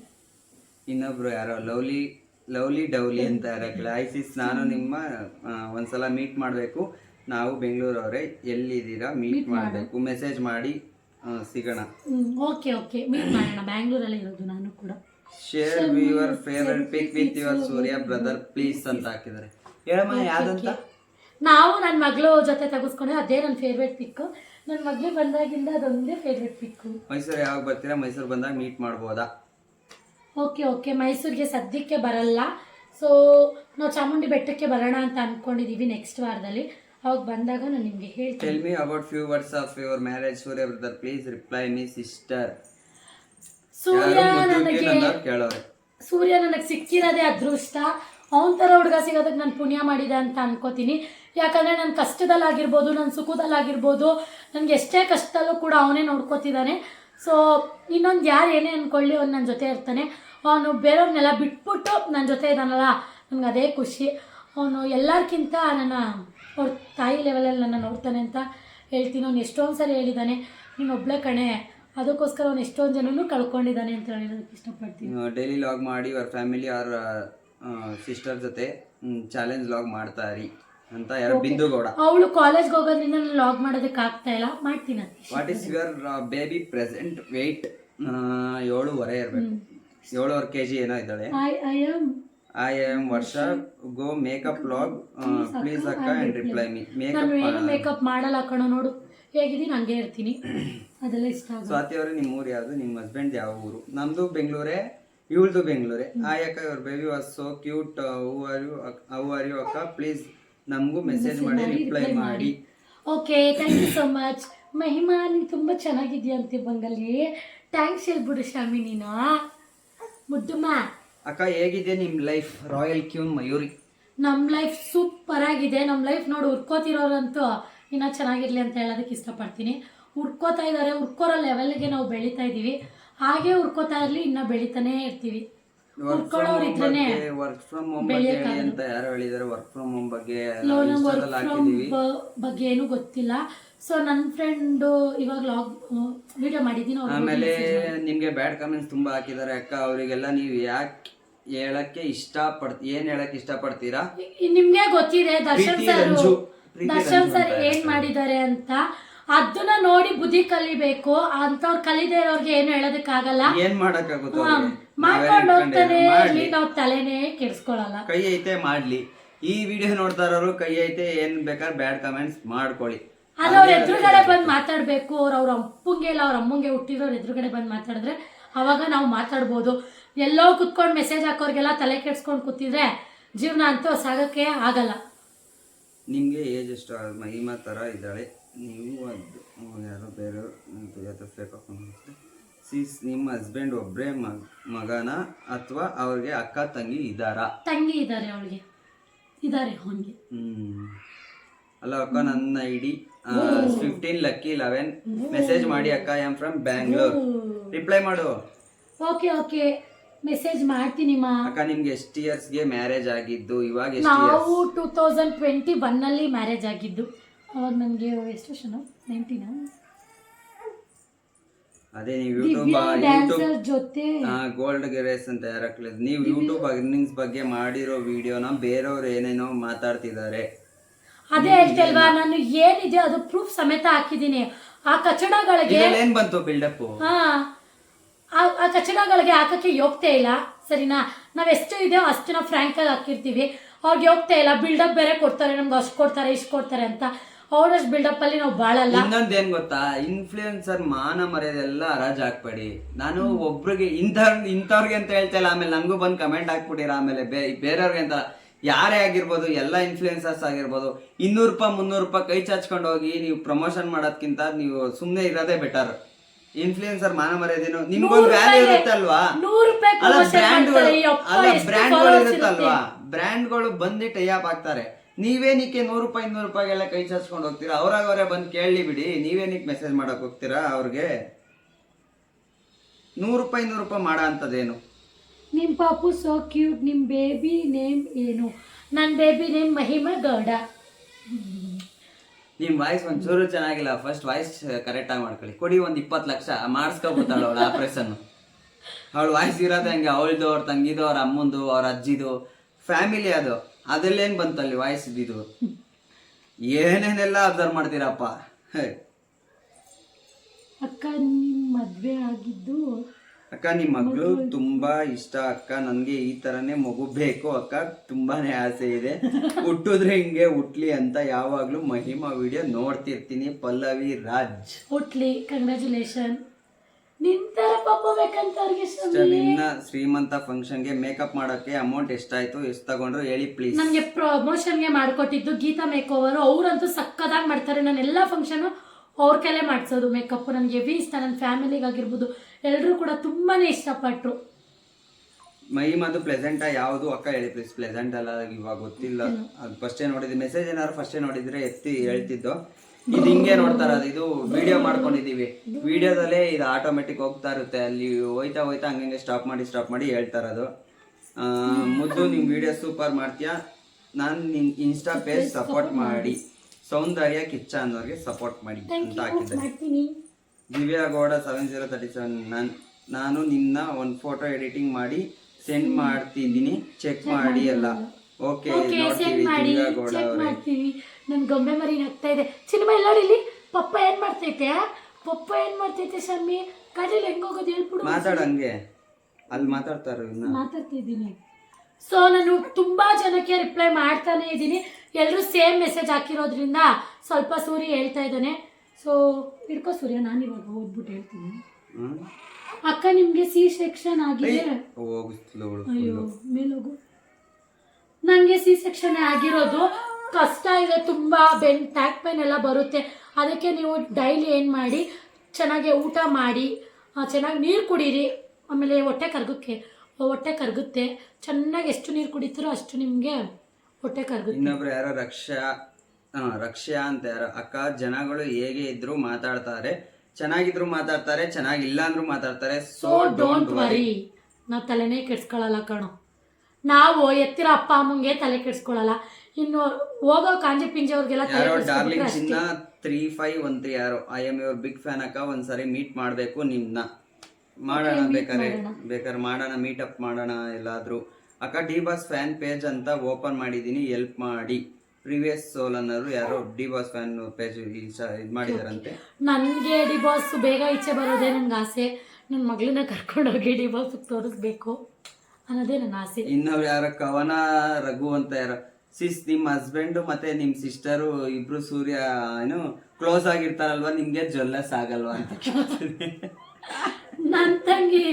ಇನ್ನೊಬ್ರು ಯಾರೋ, ಲವ್ಲಿ ಲವ್ಲಿ ಡವ್ಲಿ ಅಂತ ಐಸಿಸ್ ನಾನು ನಿಮ್ಮ ಒಂದ್ಸಲ ಮೀಟ್ ಮಾಡಬೇಕು. ನಾವು ಬೆಂಗಳೂರವರೇ ಎಲ್ಲಿದ್ದೀರಾ? ಮೀಟ್ ಮಾಡಬೇಕು. ಮೆಸೇಜ್ ಮಾಡಿ ಸಿಗೋಣ. Okay okay. ಮೀಟ್ ಮಾಡೋಣ. ಬೆಂಗಳೂರಲ್ಲಿ ಇರೋದು ನಾನು ಕೂಡ. Share your favourite pic with your Surya brother please ಅಂತ ಹಾಕಿದ್ದಾರೆ. ಹೇಳಮ್ಮ ಯಾವ್ದಂತ? ನಾವು ನನ್ನ ಮಗಳು ಜೊತೆ ತೆಗೆಸ್ಕೊಂಡೆ ಅದೇ ನನ್ನ ಫೇವ್ರೆಟ್ ಪಿಕ್ ನನ್ನ ಮಗಳು ಬಂದಾಗಿಂದ ಅದೊಂದೇ ಫೇವ್ರೆಟ್ ಪಿಕ್ ಮೈಸೂರು ಯಾವಾಗ ಬರ್ತೀರಾ? ಮೈಸೂರು ಬಂದಾಗ ಮೀಟ್ ಮಾಡ್ಬೋದಾ? ಓಕೆ ಓಕೆ ಮೈಸೂರಿಗೆ ಸದ್ಯಕ್ಕೆ ಬರಲ್ಲ. ಸೊ ನಾವು ಚಾಮುಂಡಿ ಬೆಟ್ಟಕ್ಕೆ ಬರೋಣ ಅಂತ ಅಂದ್ಕೊಂಡಿದ್ದೀವಿ ನೆಕ್ಸ್ಟ್ ವಾರದಲ್ಲಿ. ಅವಾಗ ಬಂದಾಗ ನಾನು ನಿಮಗೆ ಹೇಳ್ತೀನಿ. Tell me about few words of your marriage Surya brother please reply me sister Surya ನನಗೆ ಕೇಳೋರೆ. ಸೂರ್ಯ ನನಗೆ ಸಿಕ್ಕಿರೋದೇ ಅದೃಷ್ಟ. ಅವನ ಥರ ಹುಡುಗ ಸಿಗೋದಕ್ಕೆ ನಾನು ಪುಣ್ಯ ಮಾಡಿದೆ ಅಂತ ಅನ್ಕೋತೀನಿ. ಯಾಕಂದರೆ ನನ್ನ ಕಷ್ಟದಲ್ಲಾಗಿರ್ಬೋದು ನನ್ನ ಸುಖದಲ್ಲಾಗಿರ್ಬೋದು ನನಗೆ ಎಷ್ಟೇ ಕಷ್ಟದಲ್ಲೂ ಕೂಡ ಅವನೇ ನೋಡ್ಕೋತಿದ್ದಾನೆ. ಸೊ ಇನ್ನೊಂದು ಯಾರು ಏನೇ ಅಂದ್ಕೊಳ್ಳಿ ಅವ್ನು ನನ್ನ ಜೊತೆ ಇರ್ತಾನೆ. ಅವನು ಬೇರೆಯವ್ರನ್ನೆಲ್ಲ ಬಿಟ್ಬಿಟ್ಟು ನನ್ನ ಜೊತೆ ಇದ್ದಾನಲ್ಲ ನನಗೆ ಅದೇ ಖುಷಿ. ಅವನು ಎಲ್ಲರಿಗಿಂತ ನನ್ನ ಅವ್ರ ತಾಯಿ ಲೆವೆಲಲ್ಲಿ ನನ್ನ ನೋಡ್ತಾನೆ ಅಂತ ಹೇಳ್ತೀನಿ. ಅವ್ನು ಎಷ್ಟೊಂದು ಸರಿ ಹೇಳಿದ್ದಾನೆ ನೀನು ಒಬ್ಬಳೇ ಕಣೆ. ಅದಕ್ಕೋಸ್ಕರ ಅವ್ನು ಎಷ್ಟೊಂದು ಜನನೂ ಕಳ್ಕೊಂಡಿದ್ದಾನೆ ಅಂತ ಹೇಳೋದಕ್ಕೆ ಇಷ್ಟಪಡ್ತೀನಿ. ಡೈಲಿ ಲಾಗ್ ಮಾಡಿ ಅವ್ರ ಫ್ಯಾಮಿಲಿ ಅವ್ರ ಸಿಸ್ಟರ್ ಜೊತೆ ಚಾಲೆಂಜ್ ಲಾಗ್ ಮಾಡ್ತಾ ಇರಿ ಅಂತ ಯಾರು ಬಿಂದು ಗೌಡ. ಅವಳು ಕಾಲೇಜ್ಗೆ ಹೋಗೋದ್ರಿಂದ ನಾನು ಲಾಗ್ ಮಾಡೋದಕ್ಕೆ ಆಗ್ತಾ ಇಲ್ಲ. ಮಾಡ್ತೀನಿ. What is your baby present weight ಏಳುವರೆ ಇರಬೇಕು. ಏಳುವರೆ ಕೆ ಜಿ ಏನೋ ಇದ್ದಾಳೆ. I I am I am ವರ್ಷ ಗೋ ಮೇಕಪ್ ಲಾಗ್ ಪ್ಲೀಸ್ ಅಕ್ಕ ಅಂಡ್ ರಿಪ್ಲೈ ಮೀ ನಾನು ಏನು ಮೇಕಪ್ ಮೇಕಪ್ ಮಾಡಲ್ಲ ಕಣೋ ನೋಡು. ಹೇಗಿದ್ದೀನಿ? ಹಂಗೆ ಇರ್ತೀನಿ. ಅದೆಲ್ಲ ಇಷ್ಟ ಸ್ವಾತಿ ಅವರೇ ನಿಮ್ಮ ಊರು ಯಾವುದು? ನಿಮ್ಮ ಹಸ್ಬೆಂಡ್ ಯಾವ ಊರು? ನಮ್ದು ಬೆಂಗಳೂರೇ ಇವಳ್ದು ಬೆಂಗಳೂರೇ. ಆ ಅಕ್ಕ ಇವ್ರ baby was so cute who are you who are you ಅಕ್ಕ ಪ್ಲೀಸ್ ನಮಗೂ ಮೆಸೇಜ್ ಮಾಡಿ ರಿಪ್ಲೈ ಮಾಡಿ. Okay thank you so much Mahima ನೀನು ತುಂಬ ಚೆನ್ನಾಗಿದ್ಯಾ ಅಂತೆ ಬಂಗಲ್ಲಿ? ಥ್ಯಾಂಕ್ಸ್ ಹೇಳ್ಬಿಡು ಶಾಮಿ ನೀನು ಮುದ್ದುಮ್ಮ ಅಕ್ಕ ಹೇಗಿದೆ ನಿಮ್ಮ ಲೈಫ್ ರಾಯಲ್ ಕ್ಯೂನ್ ಮಯೂರಿ? ನಮ್ಮ ಲೈಫ್ ಸೂಪರ್ ಆಗಿದೆ. ನಮ್ಮ ಲೈಫ್ ನೋಡಿ ಹುರ್ಕೋತಿರೋರಂತೂ ಇನ್ನೂ ಚೆನ್ನಾಗಿರ್ಲಿ ಅಂತ ಹೇಳೋದಕ್ಕೆ ಇಷ್ಟಪಡ್ತೀನಿ. ಹುಡ್ಕೋತಾ ಇದ್ದಾರೆ ಹುಡ್ಕೋರೋ ಲೆವೆಲ್ಗೆ ನಾವು ಬೆಳೀತಾ ಇದ್ದೀವಿ ಹಾಗೆ ಹುಡ್ಕೋತಾ ಇರಲಿ ಇನ್ನೂ ಬೆಳಿತಾನೆ ಇರ್ತೀವಿ. ಇದ್ರೇನೆ ವರ್ಕ್ ಫ್ರಮ್ ಹೋಮ್ ಬಗ್ಗೆ ಹೇಳಿ ಅಂತ ಯಾರು ವರ್ಕ್ ಫ್ರಮ್ ಹೋಮ್ ಬಗ್ಗೆ ನಾವು ಏನೂ ಗೊತ್ತಿಲ್ಲ. ಸೊ ನನ್ನ ಫ್ರೆಂಡು ಇವಾಗ ಲಾಗ್ ವಿಡಿಯೋ ಮಾಡಿದ್ದೀನಿ ಆಮೇಲೆ ನಿಮಗೆ ಬ್ಯಾಡ್ ಕಮೆಂಟ್ಸ್ ತುಂಬಾ ಹಾಕಿದ್ದಾರೆ ಅಕ್ಕ. ಅವರಿಗೆಲ್ಲ ನೀವು ಯಾಕೆ ಹೇಳಕ್ಕೆ ಇಷ್ಟ ಪಡ್ ಏನ್ ಹೇಳಕ್ ಇಷ್ಟ ಪಡ್ತೀರಾ ನಿಮ್ಗೆ ಗೊತ್ತಿದೆ ದರ್ಶನ್ ಪ್ರೀತಿ ಸರ್ ರಂಜು. ಪ್ರೀತಿ ದರ್ಶನ್ ರಂಜು ಸರ್ ಅಂತ ಏನ್ ಮಾಡಿದ್ದಾರೆ ಅಂತ. ಅದನ್ನ ನೋಡಿ ಬುದ್ಧಿ ಕಲಿಬೇಕು. ಅಂತವ್ರು ಕಲಿದೇ ಇರೋರ್ಗೆ ಏನು ಹೇಳೋದಕ್ಕಾಗಲ್ಲ. ಏನ್ ಮಾಡಕ್ಕಾಗುತ್ತೆ ಅವ್ರಿಗೆ? ಮಾಡ್ಕೊಂಡು ಹೋಗ್ತಾರೆ ಇಟ್ಕೊಂಡಿದ್ದೀವಿ? ಮಾಡ್ಲಿ. ಇಲ್ಲಿ ನಾವು ತಲೆನೇ ಕೆಡ್ಸ್ಕೊಳಲ್ಲ. ಕೈ ಐತೆ ಮಾಡ್ಲಿ. ಈ ವಿಡಿಯೋ ನೋಡ್ತಾ ಇರೋರು ಕೈ ಐತೆ ಏನ್ ಬೇಕಾದ್ರೆ ಬ್ಯಾಡ್ ಕಮೆಂಟ್ಸ್ ಮಾಡ್ಕೊಳ್ಳಿ. ಆದ್ರೆ ಅವ್ರ ಎದುರುಗಡೆ ಬಂದು ಮಾತಾಡ್ಬೇಕು ಅವ್ರ ಅವ್ರ ಅಪ್ಪಂಗೆ ಇಲ್ಲ ಅವ್ರ ಅಮ್ಮಂಗೆ ಹುಟ್ಟಿರೋರ್ ಎದುರುಗಡೆ ಬಂದು ಮಾತಾಡಿದ್ರೆ ಅವಾಗ ನಾವು ಮಾತಾಡ್ಬೋದು. ಎಲ್ಲೋ ಕುತ್ಕೊಂಡು ಮೆಸೇಜ್ ಹಾಕೋರ್ಗೆಲ್ಲ ತಲೆ ಕೆಡ್ಸ್ಕೊಂಡು ಕೂತಿದ್ರೆ ಜೀವನ ಅಂತೂ ಸಾಗಕ್ಕೆ ಆಗಲ್ಲ. ನಿಮಗೆ ಏಜ್ ಎಷ್ಟು ಮಹಿಮಾ ತರ ಇದ್ದಾಳೆ. ನೀವು ಅದು ಯಾರೋ ಬೇರೆ ಫೇಕ್ ಸೀಸ್ ನಿಮ್ಮ ಹಸ್ಬೆಂಡ್ ಒಬ್ಬರೇ ಮಗ ಮಗನ ಅಥವಾ ಅವ್ರಿಗೆ ಅಕ್ಕ ತಂಗಿ ಇದ್ದಾರಾ? ತಂಗಿ ಇದ್ದಾರೆ ಅವಳಿಗೆ. ಇದ್ದಾರೆ ಅವನಿಗೆ. ಹ್ಮ್. ಅಲ್ಲ ಅಕ್ಕ ನನ್ನ ID fifteen lucky eleven message ಮಾಡಿ ಅಕ್ಕ I am from Bangalore reply ಮಾಡು. ಓಕೆ ಓಕೆ ಮೆಸೇಜ್ ಮಾಡ್ತೀನಿ ಮಾ. ಅಕ್ಕ ನಿಮ್ಗೆ ಎಷ್ಟು ಇಯರ್ಸ್ಗೆ ಮ್ಯಾರೇಜ್ ಆಗಿದ್ದು? ಇವಾಗ ಎಷ್ಟು ನಾವು ಟೂ ತೌಸಂಡ್ ಟ್ವೆಂಟಿ ಒನ್ನಲ್ಲಿ ಮ್ಯಾರೇಜ್ ಆಗಿದ್ದು. ಅವಾಗ ನನಗೆ ಎಷ್ಟು ವರ್ಷ ನೈನ್ಟೀನಾ ಅದೇ ನೀವು ಯೂಟ್ಯೂಬ್ ಜೊತೆ. ಗೋಲ್ಡ್ ಗೆರೇಸ್ ಅಂತ ಯಾರು ನೀವು ಯೂಟ್ಯೂಬ್ ಅರ್ನಿಂಗ್ಸ್ ಬಗ್ಗೆ ಮಾಡಿರೋ ವಿಡಿಯೋನ ಬೇರೆಯವ್ರು ಏನೇನೋ ಮಾತಾಡ್ತಿದ್ದಾರೆ. ಅದೇ ಹೇಳ್ತಲ್ವಾ ನಾನು ಏನಿದೆ ಅದು ಪ್ರೂಫ್ ಸಮೇತ ಹಾಕಿದ್ದೀನಿ. ಆ ಕಚಡಗಳಿಗೆ ಏನ್ ಬಂತು ಬಿಲ್ಡಪ್ ಹಾ. ಆ ಕಚಡಗಳಿಗೆ ಹಾಕಕ್ಕೆ ಯೋಗ್ತೆ ಇಲ್ಲ ಸರಿನಾ? ನಾವ್ ಎಷ್ಟು ಇದೆಯೋ ಅಷ್ಟು ನಾವು ಫ್ರ್ಯಾಂಕ್ ಆಗಿ ಹಾಕಿರ್ತೀವಿ. ಅವ್ರಿಗೆ ಯೋಗ್ತೇ ಇಲ್ಲ ಬಿಲ್ಡಪ್ ಬೇರೆ ಕೊಡ್ತಾರೆ ನಮ್ಗೆ ಅಷ್ಟು ಕೊಡ್ತಾರೆ ಇಷ್ಟು ಕೊಡ್ತಾರೆ ಅಂತ. ಅವ್ರಷ್ಟು ಬಿಲ್ಡಪ್ ಅಲ್ಲಿ ನಾವು ಬಾಳಲ್ಲ. ಇನ್ನೊಂದ್ ಏನ್ ಗೊತ್ತಾ? ಇನ್ಫ್ಲೂಯೆನ್ಸರ್ ಮಾನ ಮರ್ಯಾದೆಲ್ಲ ಹರಾಜ್ ಹಾಕ್ಬೇಡಿ ನಾನು ಒಬ್ರಿಗೆ ಇಂಥವ್ರ ಇಂಥವ್ರಿಗೆ ಅಂತ ಹೇಳ್ತಾ ಇಲ್ಲ ಆಮೇಲೆ ನಂಗೂ ಬಂದು ಕಮೆಂಟ್ ಹಾಕ್ಬಿಟ್ಟಿರ ಆಮೇಲೆ ಬೇರೆಯವ್ರಿಗೆ ಅಂತ. ಯಾರೇ ಆಗಿರ್ಬೋದು ಎಲ್ಲ ಇನ್ಫ್ಲೂಯೆನ್ಸರ್ಸ್ ಆಗಿರ್ಬೋದು ಇನ್ನೂರು ರೂಪಾಯಿ ಮುನ್ನೂರು ರೂಪಾಯಿ ಕೈ ಚಾಚ್ಕೊಂಡು ಹೋಗಿ ನೀವು ಪ್ರಮೋಷನ್ ಮಾಡೋದ್ಕಿಂತ ನೀವು ಸುಮ್ಮನೆ ಇರೋದೇ ಬೆಟರ್ ಇನ್ಫ್ಲೂಯೆನ್ಸರ್ ಮಾನ ಮರ್ಯಾದೇನು ನಿಮ್ಗೊಂದು ವ್ಯಾಲ್ಯೂ ಇರುತ್ತೆ ಅಲ್ವಾ? ರೂಪಾಯಿ ಅಲ್ಲ ಬ್ರ್ಯಾಂಡ್ಗಳು ಅಲ್ಲ ಬ್ರ್ಯಾಂಡ್ಗಳು ಇರುತ್ತಲ್ವಾ? ಬ್ರ್ಯಾಂಡ್ಗಳು ಬಂದು ಟೈಅಪ್ ಆಗ್ತಾರೆ. ನೀವೇನಿಕ್ಕೆ ನೂರು ರೂಪಾಯಿ ಇನ್ನೂರು ರೂಪಾಯಿಗೆಲ್ಲ ಕೈ ಚಾಚ್ಕೊಂಡು ಹೋಗ್ತೀರಾ? ಅವ್ರಾಗ ಅವರೇ ಬಂದು ಕೇಳಲಿ ಬಿಡಿ ನೀವೇನಕ್ಕೆ ಮೆಸೇಜ್ ಮಾಡಕ್ ಹೋಗ್ತೀರಾ ಅವ್ರಿಗೆ? ನೂರು ರೂಪಾಯಿ ಇನ್ನೂರು ರೂಪಾಯಿ ಮಾಡೋ ಅಂಥದ್ದೇನು ನಿಮ್ ಪಾಪು ಸೋ ಕ್ಯೂಟ್ ನಿಮ್ಮ ಬೇಬಿ ನೇಮ್ ಏನು? ನನ್ನ ಬೇಬಿ ನೇಮ್ ಮಹಿಮಾ ಗೌಡ. ನಿಮ್ಮ ವಾಯ್ಸ್ ಒಂಚೂರು ಚೆನ್ನಾಗಿಲ್ಲ. ಫಸ್ಟ್ ವಾಯ್ಸ್ ಕರೆಕ್ಟಾಗಿ ಮಾಡ್ಕೊಳ್ಳಿ. ಕೊಡಿ ಒಂದು ಇಪ್ಪತ್ತು ಲಕ್ಷ. ಮಾಡಿಸ್ಕೊಬಿಡ್ತಾಳೆ ಅವಳ ಆಪರೇಷನ್ ಅವಳ ವಾಯ್ಸ್ ಇರೋದು ಹಂಗೆ. ಅವಳದು ಅವ್ರ ತಂಗಿದು ಅವ್ರ ಅಮ್ಮಂದು ಅವ್ರ ಅಜ್ಜಿದು. ಫ್ಯಾಮಿಲಿ ಅದು. ಅದಲ್ಲೇನು ಬಂತು ಅಲ್ಲಿ ವಾಯ್ಸ್ ಇದ್ದಿದ್ದು ಏನೇನೆಲ್ಲ ಅಬ್ಸರ್ವ್ ಮಾಡ್ತೀರಪ್ಪ. ಅಕ್ಕ ನಿಮ್ಮ ಮದುವೆ ಆಗಿದ್ದು ಅಕ್ಕ ನಿಮ್ ಮಗಳು ತುಂಬಾ ಇಷ್ಟ ಅಕ್ಕ. ನನ್ಗೆ ಈ ತರನೇ ಮಗು ಬೇಕು ಅಕ್ಕ. ತುಂಬಾನೇ ಆಸೆ ಇದೆ. ಹುಟ್ಟಿದ್ರೆ ಹಿಂಗೆ ಹುಟ್ಲಿ ಅಂತ ಯಾವಾಗಲೂ ಮಹಿಮಾ ವಿಡಿಯೋ ನೋಡ್ತಿರ್ತೀನಿ. ಪಲ್ಲವಿ ರಾಜ್. ಹುಟ್ಲಿ. ಕಂಗ್ರ್ಯಾಚುಲೇಷನ್ ಸಿಸ್ಟರ್ ನಿನ್ನ ಶ್ರೀಮಂತ ಫಂಕ್ಷನ್ಗೆ ಮೇಕಪ್ ಮಾಡೋಕ್ಕೆ ಅಮೌಂಟ್ ಎಷ್ಟಾಯ್ತು? ಎಷ್ಟು ತಗೊಂಡ್ರು? ಹೇಳಿ ಪ್ಲೀಸ್ ನನಗೆ ಪ್ರಮೋಷನ್ಗೆ ಮಾಡ್ಕೊಟ್ಟಿದ್ದು ಗೀತಾ ಮೇಕ್ ಓವರ್ ಅವರಂತೂ ಸಕ್ಕದಾಗಿ ಮಾಡ್ತಾರೆ. ನಾನು ಎಲ್ಲ ಫಂಕ್ಷನು ಅವ್ರ ಕೈಲೇ ಮಾಡಿಸೋದು ಮೇಕಪ್ ನನಗೆ ಹೆವಿ ಇಷ್ಟ ನನ್ನ ಫ್ಯಾಮಿಲಿಗಾಗಿರ್ಬೋದು ಎಲ್ಲರೂ ಕೂಡ ತುಂಬಾ ಇಷ್ಟಪಟ್ಟರು ಮೈ ಅದು ಪ್ಲೆಸೆಂಟ್ ಯಾವುದು? ಅಕ್ಕ ಹೇಳಿ ಪ್ಲೀಸ್ ಪ್ಲೆಸೆಂಟ್ ಅಲ್ಲ ಇವಾಗ ಗೊತ್ತಿಲ್ಲ. ಅದು ಫಸ್ಟೇ ನೋಡಿದ್ವಿ. ಮೆಸೇಜ್ ಏನಾದ್ರು ಫಸ್ಟೇ ನೋಡಿದ್ರೆ ಎತ್ತಿ ಹೇಳ್ತಿದ್ದು? ಇದು ಹಿಂಗೆ ನೋಡ್ತಾರ ಅದು ಇದು ವಿಡಿಯೋ ಮಾಡ್ಕೊಂಡಿದೀವಿ ವಿಡಿಯೋದಲ್ಲೇ ಇದು ಆಟೋಮೆಟಿಕ್ ಹೋಗ್ತಾ ಇರುತ್ತೆ. ಅಲ್ಲಿ ಹೋಯ್ತಾ ಹೋಯ್ತಾ ಹಂಗಂಗೆ ಸ್ಟಾಪ್ ಮಾಡಿ ಸ್ಟಾಪ್ ಮಾಡಿ ಹೇಳ್ತಾ ಅದು ಮುದ್ದು ನಿಮ್ ವಿಡಿಯೋ ಸೂಪರ್ ಮಾಡ್ತೀಯಾ? ನಾನು ನಿನ್ ಇನ್ಸ್ಟಾ ಪೇಜ್ ಸಪೋರ್ಟ್ ಮಾಡಿ. ಸೌಂದರ್ಯ ಕಿಚ್ಚ ಅನ್ನೋರಿಗೆ ಸಪೋರ್ಟ್ ಮಾಡಿ ಅಂತ ಹಾಕಿದ್ದೆ ಮಾಡ್ತೀನಿ. Divya Gowda seven zero thirty seven ನನ್ ನಾನು ನಿನ್ನ ಒಂದು ಫೋಟೋ ಎಡಿಟಿಂಗ್ ಮಾಡಿ ಸೆಂಡ್ ಮಾಡ್ತಿದ್ದೀನಿ. ಚೆಕ್ ಮಾಡಿ ಎಲ್ಲ. ಓಕೆ ನೋಡ್ತೀವಿ ದಿವ್ಯಾ ಗೌಡ ಅವರೇ. ಮಾಡ್ತೀವಿ. ನನ್ನ ಗೊಂಬೆ ಮರಿ ಆಗ್ತಾ ಇದೆ. ಸಿನಿಮಾ ಎಲ್ಲರೂ ಇಲ್ಲಿ? ಪಪ್ಪ ಏನ್ ಮಾಡ್ತೈತೆ? ಪಪ್ಪ ಏನ್ ಮಾಡ್ತೈತೆ ಶಮ್ಮಿ ಕಡಲಿ ಹೆಂಗ್ ಹೋಗೋದು ಹೇಳ್ಬಿಡು. ಮಾತಾಡಂಗೆ ಅಲ್ಲಿ ಮಾತಾಡ್ತಾರ ಮಾತಾಡ್ತಿದ್ದೀನಿ. ಸೊ ನಾನು ತುಂಬಾ ಜನಕ್ಕೆ ರಿಪ್ಲೈ ಮಾಡ್ತಾನೆ ಇದ್ದೀನಿ. ಎಲ್ಲರೂ ಸೇಮ್ ಮೆಸೇಜ್ ಹಾಕಿರೋದ್ರಿಂದ ಸ್ವಲ್ಪ ಸೂರ್ಯ ಹೇಳ್ತಾ ಇದ್ದಾನೆ. ಸೊ ಹಿಡ್ಕೋ ಸೂರ್ಯ ನಾನು ಇವಾಗ ಓದ್ಬಿಟ್ಟು ಹೇಳ್ತೀನಿ. ಅಕ್ಕ ನಿಮ್ಗೆ ಸಿ ಸೆಕ್ಷನ್ ಆಗಿದೆ. ಅಯ್ಯೋ ಮೇಲೋಗು ನನಗೆ ಸಿ ಸೆಕ್ಷನ್ ಆಗಿರೋದು ಕಷ್ಟ ಇದೆ ತುಂಬ ಬೆನ್ ಟ್ಯಾಕ್ ಪೈನ್ ಎಲ್ಲ ಬರುತ್ತೆ. ಅದಕ್ಕೆ ನೀವು ಡೈಲಿ ಏನು ಮಾಡಿ ಚೆನ್ನಾಗಿ ಊಟ ಮಾಡಿ ಚೆನ್ನಾಗಿ ನೀರು ಕುಡೀರಿ. ಆಮೇಲೆ ಹೊಟ್ಟೆ ಕರ್ಗಕ್ಕೆ. ಹೊಟ್ಟೆ ಕರಗುತ್ತೆ. ಚೆನ್ನಾಗಿ ಎಷ್ಟು ನೀರು ಕುಡಿತೀರೋ ಅಷ್ಟು ನಿಮಗೆ ಹೊಟ್ಟೆ ಕರಗುತ್ತೆ. ಇನ್ನೊಬ್ರು ಯಾರೋ ರಕ್ಷಾ ಹಾ ರಕ್ಷಾ ಅಂತ ಯಾರೋ ಅಕ್ಕ ಜನಗಳು ಹೇಗೆ ಇದ್ರು ಮಾತಾಡ್ತಾರೆ. ಚೆನ್ನಾಗಿದ್ರು ಮಾತಾಡ್ತಾರೆ ಚೆನ್ನಾಗಿಲ್ಲ ಅಂದ್ರೂ ಮಾತಾಡ್ತಾರೆ. So so don't don't worry worry ನಾವು ತಲೆನೇ ಕೆಡ್ಸ್ಕೊಳ್ಳಲ್ಲ ಕಣೋ. ನಾವು ಎತ್ತಿರ ಅಪ್ಪ ಅಮ್ಮಂಗೆ ತಲೆ ಕೆಡ್ಸ್ಕೊಳ್ಳಲ್ಲ ಇನ್ನು ಹೋಗೋ ಕಾಂಜಿ ಪಿಂಜಿ ಅವ್ರಿಗೆಲ್ಲ ತಲೆ ಯಾರೋ ಕೆಡ್ಸ್ಕೊಂಡ್ಬಿಟ್ರೆ ಡಾರ್ಲಿಂಗ್ ಅಷ್ಟೇ. ತ್ರೀ ಫೈವ್ ಒನ್ ತ್ರೀ ಯಾರು. I am your big fan ಅಕ್ಕ. ಒಂದ್ಸರಿ ಮೀಟ್ ಮಾಡಬೇಕು ನಿಮ್ನ. ಮಾಡೋಣ ಬೇಕಾದ್ರೆ ಬೇಕಾರೆ ಮಾಡೋಣ. ಬೇಕಾದ್ರೆ ಮಾಡೋಣ ಮೀಟಪ್ ಮಾಡೋಣ ಎಲ್ಲಾದರೂ. ಅಕ್ಕ ಡಿ ಬಾಸ್ ಫ್ಯಾನ್ ಪೇಜ್ ಅಂತ ಓಪನ್ ಮಾಡಿದ್ದೀನಿ ಎಲ್ಪ್ ಮಾಡಿ. ಪ್ರಿವಿಯಸ್ ಸೋಲ್ ಅನ್ನೋರು ಯಾರೋ ಡಿ ಬಾಸ್ ಫ್ಯಾನ್ ಪೇಜ್ ಇದು ಮಾಡಿದಾರಂತೆ. ನನಗೆ ಡಿ ಬಾಸ್ ಬೇಗ ಇಚ್ಛೆ ಬರೋದೇ ನನಗೆ ಆಸೆ. ನನ್ನ ಮಗಳನ್ನ ಕರ್ಕೊಂಡೋಗಿ ಡಿ ಬಾಸ್ ತೋರಿಸ್ಬೇಕು ಅನ್ನೋದೇ ನನ್ನ ಆಸೆ. ಇನ್ನವ್ರು ಯಾರೋ ಕವನ ರಘು ಅಂತ ಯಾರೋ ಸಿಸ್ ನಿಮ್ಮ ಹಸ್ಬೆಂಡು ಮತ್ತೆ ನಿಮ್ಮ ಸಿಸ್ಟರು ಇಬ್ರು ಸೂರ್ಯ ಏನು ಕ್ಲೋಸ್ ಆಗಿರ್ತಾರಲ್ವಾ ನಿಮಗೆ ಜೊಲ್ಲಸ್ ಆಗಲ್ವಾ ಅಂತ. ನನ್ನ ತಂಗಿ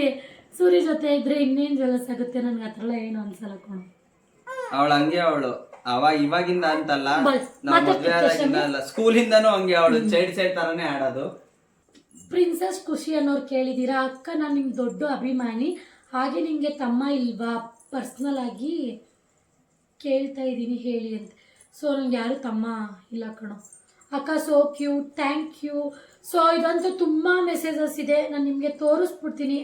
ಸೂರ್ಯ ಜೊತೆ ಇದ್ರೆ ಇನ್ನೇನ್ ಜಲಸ್ ಆಗುತ್ತೆ? ನನ್ಗೆ ಎಲ್ಲ ಏನು ಅನ್ಸಲ್ಲ ಕಣ ಅವಳು ಹಂಗೆ ಅವಳು. ಅವ ಇವಾಗಿಂದ ಅಂತಲ್ಲ ಬಸ್, ನಾವು ಮತ್ತೆ ಮದ್ವೆ ಆದಾಗಿಂದ ಅಲ್ಲ ಸ್ಕೂಲಿಂದನೂ ಹಂಗೆ ಅವಳು ಸೈಡ್ ಸೈಡ್ ತರಾನೇ ಆಡೋದು. ಪ್ರಿನ್ಸಸ್ ಖುಷಿ ಅನ್ನೋರು ಕೇಳಿದ್ದೀರಾ ಅಕ್ಕ ನಾನು ನಿಮ್ಮ ದೊಡ್ಡ ಅಭಿಮಾನಿ. ಹಾಗೆ ನಿಮಗೆ ತಮ್ಮ ಇಲ್ವಾ? ಪರ್ಸ್ನಲ್ ಆಗಿ ಕೇಳ್ತಾ ಇದ್ದೀನಿ ಹೇಳಿ ಅಂತ. ಸೊ ನಂಗೆ ಯಾರು ತಮ್ಮ ಇಲ್ಲ ಕಣೋ. ಅಕ್ಕ so Q thank you so ಇದಂತೂ ತುಂಬಾ ಮೆಸೇಜಸ್ ಇದೆ. ನಾನು ನಿಮಗೆ ತೋರಿಸ್ಬಿಡ್ತೀನಿ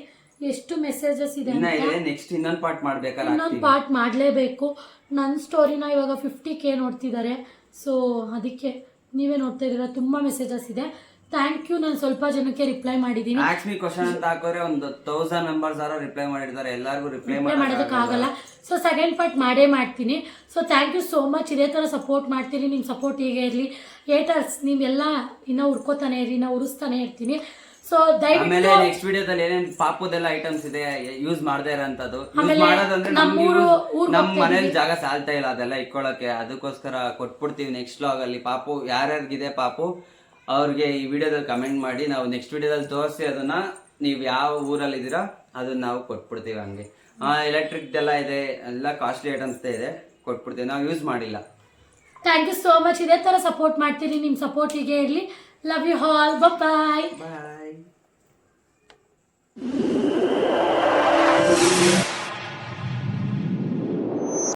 ಎಷ್ಟು ಮೆಸೇಜಸ್ ಇದೆ ಇನ್ನ ಇದೆ. ನೆಕ್ಸ್ಟ್ ಇನ್ನೊಂದು ಪಾರ್ಟ್ ಮಾಡ್ಬೇಕಲ್ಲ ಇನ್ನೊಂದು ಪಾರ್ಟ್ ಮಾಡಲೇಬೇಕು. ನನ್ನ ಸ್ಟೋರಿನ ಇವಾಗ ಫಿಫ್ಟಿ ಕೆ ನೋಡ್ತಿದ್ದಾರೆ. ಸೊ ಅದಕ್ಕೆ ನೀವೇ ನೋಡ್ತಾ ಇದ್ದೀರಾ. ತುಂಬಾ ಮೆಸೇಜಸ್ ಇದೆ. ಥ್ಯಾಂಕ್ ಯು ನಾನು ಸ್ವಲ್ಪ ಜನಕ್ಕೆ ರಿಪ್ಲೈ ಮಾಡಿದ್ದೀನಿ. ಆಕ್ಚುಲಿ ಕ್ವಶನ್ ಅಂತ ಹಾಕೋರೆ ಒಂದು ತೌಸಂಡ್ ಮೆಂಬರ್ಸ್ ಆರೋ ರಿಪ್ಲೈ ಮಾಡಿರ್ತಾರೆ. ಎಲ್ಲರಿಗೂ ರಿಪ್ಲೈ ಮಾಡೋದಕ್ಕಾಗಲ್ಲ. ಸೊ ಸೆಕೆಂಡ್ ಪಾರ್ಟ್ ಮಾಡೇ ಮಾಡ್ತೀನಿ. So thank you so much ಇದೇ ಥರ ಸಪೋರ್ಟ್ ಮಾಡ್ತೀರಿ. ನಿಮ್ಮ ಸಪೋರ್ಟ್ ಹೀಗೆ ಇರಲಿ. ಏಟರ್ಸ್ ನೀವೆಲ್ಲ ಇನ್ನೂ ಹುಡ್ಕೋತಾನೆ ಇರಿ ನಾವು ಉರಿಸ್ತಾನೆ ಇರ್ತೀನಿ. ಸೊ ಆಮೇಲೆ ದಯವಿಟ್ಟು ನೆಕ್ಸ್ಟ್ ವಿಡಿಯೋದಲ್ಲಿ ಏನೇನ್ ಪಾಪದೆಲ್ಲ ಐಟಮ್ಸ್ ಇದೆ ಯೂಸ್ ಮಾಡದೇ ಇರೋಂಥದ್ದು. ಯೂಸ್ ಮಾಡೋದಂದ್ರೆ ನಮ್ಮ ಮನೇಲಿ. ಜಾಗ ಸಾಲ್ತಾ ಇಲ್ಲ ಅದೆಲ್ಲ ಇಟ್ಕೊಳಕ್ಕೆ ಅದಕ್ಕೋಸ್ಕರ ಕೊಟ್ಬಿಡ್ತೀವಿ ನೆಕ್ಸ್ಟ್ ಲಾಗ್ ಅಲ್ಲಿ. ಪಾಪು ಯಾರ್ಯಾರಿಗಿದೆ ಪಾಪು? ಅವ್ರಿಗೆ ಈ ವಿಡಿಯೋದಲ್ಲಿ ಕಮೆಂಟ್ ಮಾಡಿ. ನಾವು ನೆಕ್ಸ್ಟ್ ವಿಡಿಯೋದಲ್ಲಿ ತೋರಿಸಿ ಅದನ್ನ. ನೀವು ಯಾವ ಊರಲ್ಲಿ ಇದ್ದೀರಾ ಅದನ್ನ ನಾವು ಕೊಟ್ಬಿಡ್ತೀವಿ ಹಂಗೆ. ಎಲೆಕ್ಟ್ರಿಕ್ ಎಲ್ಲ ಇದೆ ಎಲ್ಲ ಕಾಸ್ಟ್ಲಿ ಐಟಮ್ಸ್ ಇದೆ ಕೊಟ್ಬಿಡ್ತೀವಿ ನಾವು ಯೂಸ್ ಮಾಡಿಲ್ಲ. ಥ್ಯಾಂಕ್ ಯು ಸೋ ಮಚ್ ಇದೇ ಥರ ಸಪೋರ್ಟ್ ಮಾಡ್ತೀರಿ ನಿಮ್ಮ ಸಪೋರ್ಟ್ ಹೀಗೆ ಇರಲಿ. Love you all bye bye